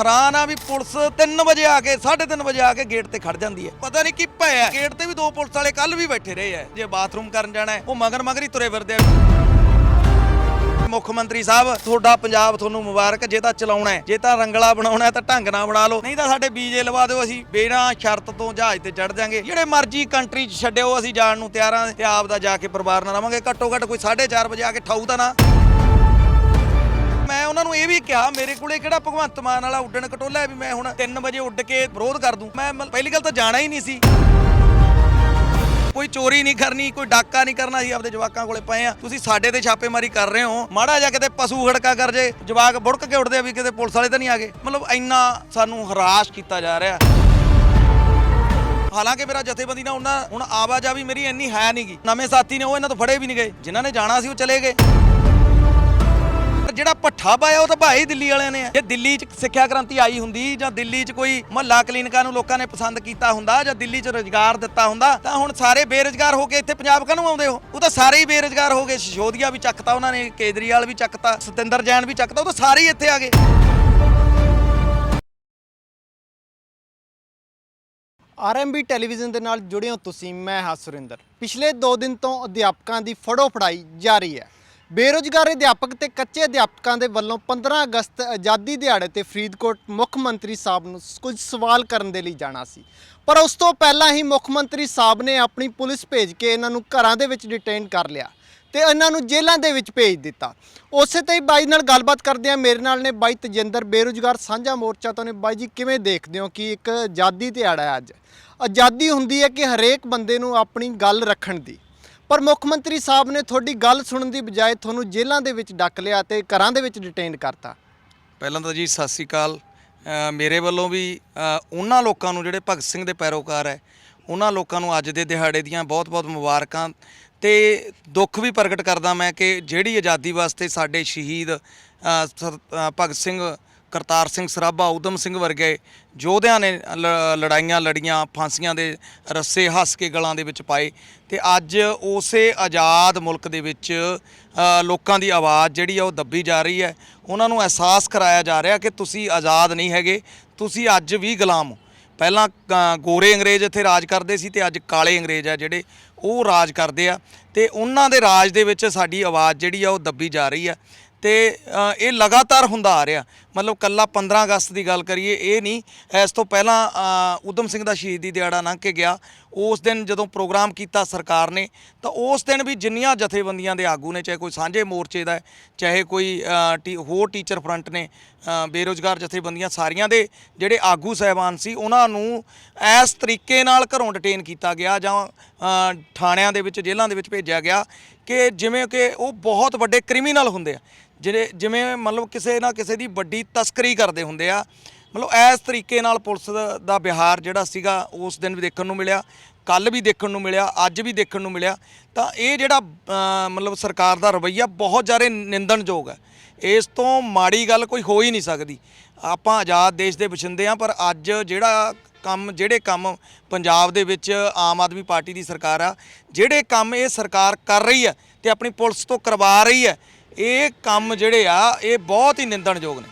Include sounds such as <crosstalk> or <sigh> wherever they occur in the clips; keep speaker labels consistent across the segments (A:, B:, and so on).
A: ਹੈਰਾਨ ਆ ਵੀ ਪੁਲਿਸ 3 ਵਜੇ ਆ ਕੇ 3:30 ਵਜੇ ਆ ਕੇ ਗੇਟ ਤੇ ਖੜ ਜਾਂਦੀ ਹੈ। ਪਤਾ ਨਹੀਂ ਕੀ ਭੈ ਗੇਟ ਤੇ ਵੀ ਦੋ ਪੁਲਿਸ ਵਾਲੇ ਕੱਲ ਵੀ ਬੈਠੇ ਰਹੇ ਆ। ਜੇ ਬਾਥਰੂਮ ਕਰਨ ਜਾਣਾ ਉਹ ਮਗਰ ਮਗਰ ਹੀ ਤੁਰੇ ਫਿਰਦੇ ਆ। ਮੁੱਖ ਮੰਤਰੀ ਸਾਹਿਬ, ਤੁਹਾਡਾ ਪੰਜਾਬ ਤੁਹਾਨੂੰ ਮੁਬਾਰਕ, ਜੇ ਤਾਂ ਚਲਾਉਣਾ ਹੈ, ਜੇ ਤਾਂ ਰੰਗਲਾ ਬਣਾਉਣਾ ਹੈ ਤਾਂ ਢੰਗ ਨਾਲ ਬਣਾ ਲਓ। ਨਹੀਂ ਤਾਂ ਸਾਡੇ ਵੀਜ਼ੇ ਲਵਾ ਦਿਓ ਅਸੀਂ। ਬਿਨਾਂ ਸ਼ਰਤ ਤੋਂ ਜਹਾਜ਼ ਤੇ ਚੜ ਜਾਾਂਗੇ। ਜਿਹੜੇ ਮਰਜ਼ੀ ਕੰਟਰੀ 'ਚ ਛੱਡਿਓ, ਅਸੀਂ ਜਾਣ ਨੂੰ ਤਿਆਰ ਹਾਂ ਤੇ ਆਪ ਦਾ ਜਾ ਕੇ ਪਰਿਵਾਰ ਨਾਲ ਰਵਾਂਗੇ ਘੱਟੋ ਘੱਟ ਕੋਈ 4:30 ਵਜੇ ਆ ਕੇ ਠਾਊ ਤਾਂ ਨਾ। ਮੈਂ ਉਹਨਾਂ ਨੂੰ ਇਹ ਵੀ ਕਿਹਾ, ਮੇਰੇ ਕੋਲੇ ਕਿਹੜਾ ਭਗਵੰਤ ਮਾਨ ਵਾਲਾ ਉੱਡਣ ਕਟੋਲਾ ਹੈ ਵੀ ਮੈਂ ਹੁਣ 3 ਵਜੇ ਉੱਡ ਕੇ ਵਿਰੋਧ ਕਰ ਦੂੰ। ਮੈਂ ਮਤਲਬ ਪਹਿਲੀ ਗੱਲ ਤਾਂ ਜਾਣਾ ਹੀ ਨਹੀਂ ਸੀ। ਕੋਈ ਚੋਰੀ ਨਹੀਂ ਕਰਨੀ, ਕੋਈ ਡਾਕਾ ਨਹੀਂ ਕਰਨਾ ਸੀ ਆਪਦੇ ਜਵਾਕਾਂ ਕੋਲੇ ਪਏ ਆ ਤੁਸੀਂ ਸਾਡੇ ਤੇ ਛਾਪੇਮਾਰੀ ਕਰ ਰਹੇ ਹੋ। ਮਾੜਾ ਜਿਹਾ ਕਿਤੇ ਪਸ਼ੂ ਹੜਕਾ ਕਰ ਜੇ, ਜਵਾਕ ਬੁੜਕ ਕੇ ਉੱਡਦੇ ਆ ਵੀ ਕਿਤੇ ਪੁਲਿਸ ਵਾਲੇ ਤਾਂ ਨਹੀਂ ਆ ਗਏ। ਮਤਲਬ ਇੰਨਾ ਸਾਨੂੰ ਹਰਾਸ਼ ਕੀਤਾ ਜਾ ਰਿਹਾ। ਹਾਲਾਂਕਿ ਮੇਰਾ ਜਥੇਬੰਦੀ ਨਾਲ ਉਹਨਾਂ, ਹੁਣ ਆਵਾਜਾਵੀ ਮੇਰੀ ਇੰਨੀ ਹੈ ਨਹੀਂਗੀ ਨਵੇਂ ਸਾਥੀ ਨੇ ਉਹ ਇਹਨਾਂ ਤੋਂ ਫੜੇ ਵੀ ਨਹੀਂ ਗਏ। ਜਿਨ੍ਹਾਂ ਨੇ ਜਾਣਾ ਸੀ ਉਹ ਚਲੇ ਗਏ। ਪਰ ਜਿਹੜਾ ਪੱਠਾ ਪਾਇਆ ਉਹ ਤਾਂ ਭਾਈ ਦਿੱਲੀ ਵਾਲਿਆਂ ਨੇ ਆ। ਜੇ ਦਿੱਲੀ 'ਚ ਸਿੱਖਿਆ ਕ੍ਰਾਂਤੀ ਆਈ ਹੁੰਦੀ, ਜਾਂ ਦਿੱਲੀ 'ਚ ਕੋਈ ਮਹੱਲਾ ਕਲੀਨਿਕਾਂ ਨੂੰ ਲੋਕਾਂ ਨੇ ਪਸੰਦ ਕੀਤਾ ਹੁੰਦਾ, ਜਾਂ ਦਿੱਲੀ 'ਚ ਰੋਜ਼ਗਾਰ ਦਿੱਤਾ ਹੁੰਦਾ, ਤਾਂ ਹੁਣ ਸਾਰੇ ਬੇਰੁਜ਼ਗਾਰ ਹੋ ਕੇ ਇੱਥੇ ਪੰਜਾਬ ਕਾਹਨੂੰ ਆਉਂਦੇ ਹੋ ਉਹ ਤਾਂ ਸਾਰੇ ਹੀ ਬੇਰੁਜ਼ਗਾਰ ਹੋ ਗਏ। ਸ਼ਿਸ਼ੋਦੀਆ ਵੀ ਚੱਕਤਾ, ਉਹਨਾਂ ਨੇ ਕੇਜਰੀਵਾਲ ਵੀ ਚੱਕਤਾ, ਸਤਿੰਦਰ ਜੈਨ ਵੀ ਚੱਕਤਾ, ਉਹ ਤਾਂ ਸਾਰੇ ਹੀ ਇੱਥੇ ਆ ਗਏ।
B: ਆਰਐਮਬੀ ਟੈਲੀਵਿਜ਼ਨ ਦੇ ਨਾਲ ਜੁੜੇ ਹੋ ਤੁਸੀਂ, ਮੈਂ ਹਾਂ ਸੁਰਿੰਦਰ। ਪਿਛਲੇ 2 ਦਿਨ ਤੋਂ ਅਧਿਆਪਕਾਂ ਦੀ ਫੜੋ ਫੜਾਈ ਜਾਰੀ ਹੈ। ਬੇਰੁਜ਼ਗਾਰ ਅਧਿਆਪਕ ਤੇ ਕੱਚੇ ਅਧਿਆਪਕਾਂ ਦੇ ਵੱਲੋਂ 15 ਅਗਸਤ ਆਜ਼ਾਦੀ ਦਿਹਾੜੇ ਤੇ ਫਰੀਦਕੋਟ ਮੁੱਖ ਮੰਤਰੀ ਸਾਹਿਬ ਨੂੰ ਕੁਝ ਸਵਾਲ ਕਰਨ ਦੇ ਲਈ ਜਾਣਾ ਸੀ। ਪਰ ਉਸ ਤੋਂ ਪਹਿਲਾਂ ਹੀ ਮੁੱਖ ਮੰਤਰੀ ਸਾਹਿਬ ਨੇ ਆਪਣੀ ਪੁਲਿਸ ਭੇਜ ਕੇ ਇਹਨਾਂ ਨੂੰ ਘਰਾਂ ਦੇ ਵਿੱਚ ਡਿਟੇਨ ਕਰ ਲਿਆ ਤੇ ਇਹਨਾਂ ਨੂੰ ਜੇਲ੍ਹਾਂ ਦੇ ਵਿੱਚ ਭੇਜ ਦਿੱਤਾ। ਉਸੇ ਤੇ ਹੀ ਬਾਈ ਨਾਲ ਗੱਲਬਾਤ ਕਰਦੇ ਆ ਮੇਰੇ ਨਾਲ ਨੇ ਬਾਈ ਤਜਿੰਦਰ, ਬੇਰੁਜ਼ਗਾਰ ਸਾਂਝਾ ਮੋਰਚਾ ਤੋਂ ਨੇ। ਬਾਈ ਜੀ, ਕਿਵੇਂ ਦੇਖਦੇ ਹੋ ਕਿ ਇੱਕ ਆਜ਼ਾਦੀ ਦਿਹਾੜਾ ਹੈ ਅੱਜ? ਆਜ਼ਾਦੀ ਹੁੰਦੀ ਹੈ ਕਿ ਹਰੇਕ ਬੰਦੇ ਨੂੰ ਆਪਣੀ ਗੱਲ ਰੱਖਣ ਦੀ? ਪਰ ਮੁੱਖ ਮੰਤਰੀ ਸਾਹਿਬ ਨੇ ਤੁਹਾਡੀ ਗੱਲ ਸੁਣਨ ਦੀ ਬਜਾਏ ਤੁਹਾਨੂੰ ਜੇਲ੍ਹਾਂ ਦੇ ਵਿੱਚ ਡੱਕ ਲਿਆ ਤੇ ਘਰਾਂ ਦੇ ਵਿੱਚ ਡਿਟੇਨ ਕਰਤਾ।
A: ਪਹਿਲਾਂ ਤਾਂ ਜੀ ਸਤਿ ਸ੍ਰੀ ਅਕਾਲ। ਅ, ਮੇਰੇ ਵੱਲੋਂ ਵੀ ਅ, ਉਹਨਾਂ ਲੋਕਾਂ ਨੂੰ ਜਿਹੜੇ ਭਗਤ ਸਿੰਘ ਦੇ ਪੈਰੋਕਾਰ ਹੈ ਉਹਨਾਂ ਲੋਕਾਂ ਨੂੰ ਅੱਜ ਦੇ ਦਿਹਾੜੇ ਦੀਆਂ ਬਹੁਤ-ਬਹੁਤ ਮੁਬਾਰਕਾਂ ਤੇ ਦੁੱਖ ਵੀ ਪ੍ਰਗਟ ਕਰਦਾ ਮੈਂ ਕਿ ਜਿਹੜੀ ਆਜ਼ਾਦੀ ਵਾਸਤੇ ਸਾਡੇ ਸ਼ਹੀਦ ਅ, ਸਰ- ਅ, ਭਗਤ ਸਿੰਘ ਕਰਤਾਰ ਸਿੰਘ ਸਰਾਭਾ ਉਦਮ ਸਿੰਘ ਵਰਗੇ ਯੋਧਿਆਂ ਨੇ ਲ- ਲੜਾਈਆਂ ਲੜੀਆਂ ਫਾਂਸੀਆਂ ਦੇ ਰੱਸੇ ਹੱਸ ਕੇ ਗਲਾਂ ਦੇ ਵਿੱਚ ਪਾਏ ਤੇ ਅੱਜ ਉਸੇ ਆਜ਼ਾਦ ਮੁਲਕ ਦੇ ਵਿੱਚ ਲੋਕਾਂ ਦੀ ਆਵਾਜ਼ ਜਿਹੜੀ ਆ ਉਹ ਦੱਬੀ ਜਾ ਰਹੀ ਹੈ। ਉਹਨਾਂ ਨੂੰ ਅਹਿਸਾਸ ਕਰਾਇਆ ਜਾ ਰਿਹਾ ਕਿ ਤੁਸੀਂ ਆਜ਼ਾਦ ਨਹੀਂ ਹੈਗੇ ਤੁਸੀਂ ਅੱਜ ਵੀ ਗੁਲਾਮ ਹੋ। ਪਹਿਲਾਂ ਅ, ਗੋਰੇ ਅੰਗਰੇਜ਼ ਇੱਥੇ ਰਾਜ ਕਰਦੇ ਸੀ ਤੇ ਅੱਜ ਕਾਲੇ ਅੰਗਰੇਜ਼ ਆ ਜਿਹੜੇ ਉਹ ਰਾਜ ਕਰਦੇ ਆ ਤੇ ਉਹਨਾਂ ਦੇ ਰਾਜ ਦੇ ਵਿੱਚ ਸਾਡੀ ਆਵਾਜ਼ ਜਿਹੜੀ ਆ ਉਹ ਦੱਬੀ ਜਾ ਰਹੀ ਆ। ਤੇ ਇਹ ਲਗਾਤਾਰ ਹੁੰਦਾ ਆ ਰਿਹਾ। ਮਤਲਬ ਕੱਲਾ 15 ਅਗਸਤ ਦੀ ਗੱਲ ਕਰੀਏ ਇਹ ਨਹੀਂ ਇਸ ਤੋਂ ਪਹਿਲਾਂ ਅ, ਉਦਮ ਸਿੰਘ ਦਾ ਸ਼ਹੀਦੀ ਦਿਹਾੜਾ ਲੰਘ ਕੇ ਗਿਆ। ਉਸ ਦਿਨ ਜਦੋਂ ਪ੍ਰੋਗਰਾਮ ਕੀਤਾ ਸਰਕਾਰ ਨੇ ਤਾਂ ਉਸ ਦਿਨ ਵੀ ਜਿੰਨੀਆਂ ਜਥੇਬੰਦੀਆਂ ਦੇ ਆਗੂ ਨੇ ਚਾਹੇ ਕੋਈ ਸਾਂਝੇ ਮੋਰਚੇ ਦਾ ਚਾਹੇ ਕੋਈ ਟੀ- ਹੋਰ ਟੀਚਰ ਫਰੰਟ ਨੇ ਅ, ਬੇਰੁਜ਼ਗਾਰ ਜਥੇਬੰਦੀਆਂ ਸਾਰੀਆਂ ਦੇ ਜਿਹੜੇ ਆਗੂ ਸਹਿਬਾਨ ਸੀ ਉਹਨਾਂ ਨੂੰ ਇਸ ਤਰੀਕੇ ਨਾਲ ਘਰੋਂ ਡਿਟੇਨ ਕੀਤਾ ਗਿਆ ਜਾਂ ਥਾਣਿਆਂ ਦੇ ਵਿੱਚ ਜੇਲ੍ਹਾਂ ਦੇ ਵਿੱਚ ਭੇਜਿਆ ਗਿਆ। ਕਿ ਜਿਵੇਂ ਕਿ ਉਹ ਬਹੁਤ ਵੱਡੇ ਕ੍ਰਿਮੀਨਲ ਹੁੰਦੇ ਆ, ਜਿਹੜੇ ਜਿਵੇਂ ਮਤਲਬ ਕਿਸੇ ਨਾ ਕਿਸੇ ਦੀ ਵੱਡੀ ਤਸਕਰੀ ਕਰਦੇ ਹੁੰਦੇ ਆ। ਮਤਲਬ ਇਸ ਤਰੀਕੇ ਨਾਲ ਪੁਲਿਸ ਦਾ- ਦਾ ਵਿਹਾਰ ਜਿਹੜਾ ਸੀਗਾ, ਉਸ ਦਿਨ ਵੀ ਦੇਖਣ ਨੂੰ ਮਿਲਿਆ ਕੱਲ ਵੀ ਦੇਖਣ ਨੂੰ ਮਿਲਿਆ, ਅੱਜ ਵੀ ਦੇਖਣ ਨੂੰ ਮਿਲਿਆ। ਤਾਂ ਇਹ ਜਿਹੜਾ ਮਤਲਬ ਸਰਕਾਰ ਦਾ ਰਵੱਈਆ ਬਹੁਤ ਜ਼ਿਆਦਾ ਨਿੰਦਣਯੋਗ ਹੈ। ਇਸ ਤੋਂ ਮਾੜੀ ਗੱਲ ਕੋਈ ਹੋ ਹੀ ਨਹੀਂ ਸਕਦੀ। ਆਪਾਂ ਆਜ਼ਾਦ ਦੇਸ਼ ਦੇ ਵਸਿੰਦੇ ਆ ਪਰ ਅੱਜ ਜਿਹੜਾ ਕੰਮ, ਜਿਹੜੇ ਕੰਮ ਪੰਜਾਬ ਦੇ ਵਿੱਚ ਆਮ ਆਦਮੀ ਪਾਰਟੀ ਦੀ ਸਰਕਾਰ ਆ, ਜਿਹੜੇ ਕੰਮ ਇਹ ਸਰਕਾਰ ਕਰ ਰਹੀ ਹੈ ਤੇ ਆਪਣੀ ਪੁਲਿਸ ਤੋਂ ਕਰਵਾ ਰਹੀ ਹੈ ਇਹ ਕੰਮ ਜਿਹੜੇ ਆ, ਇਹ ਬਹੁਤ ਹੀ ਨਿੰਦਣਯੋਗ ਨੇ।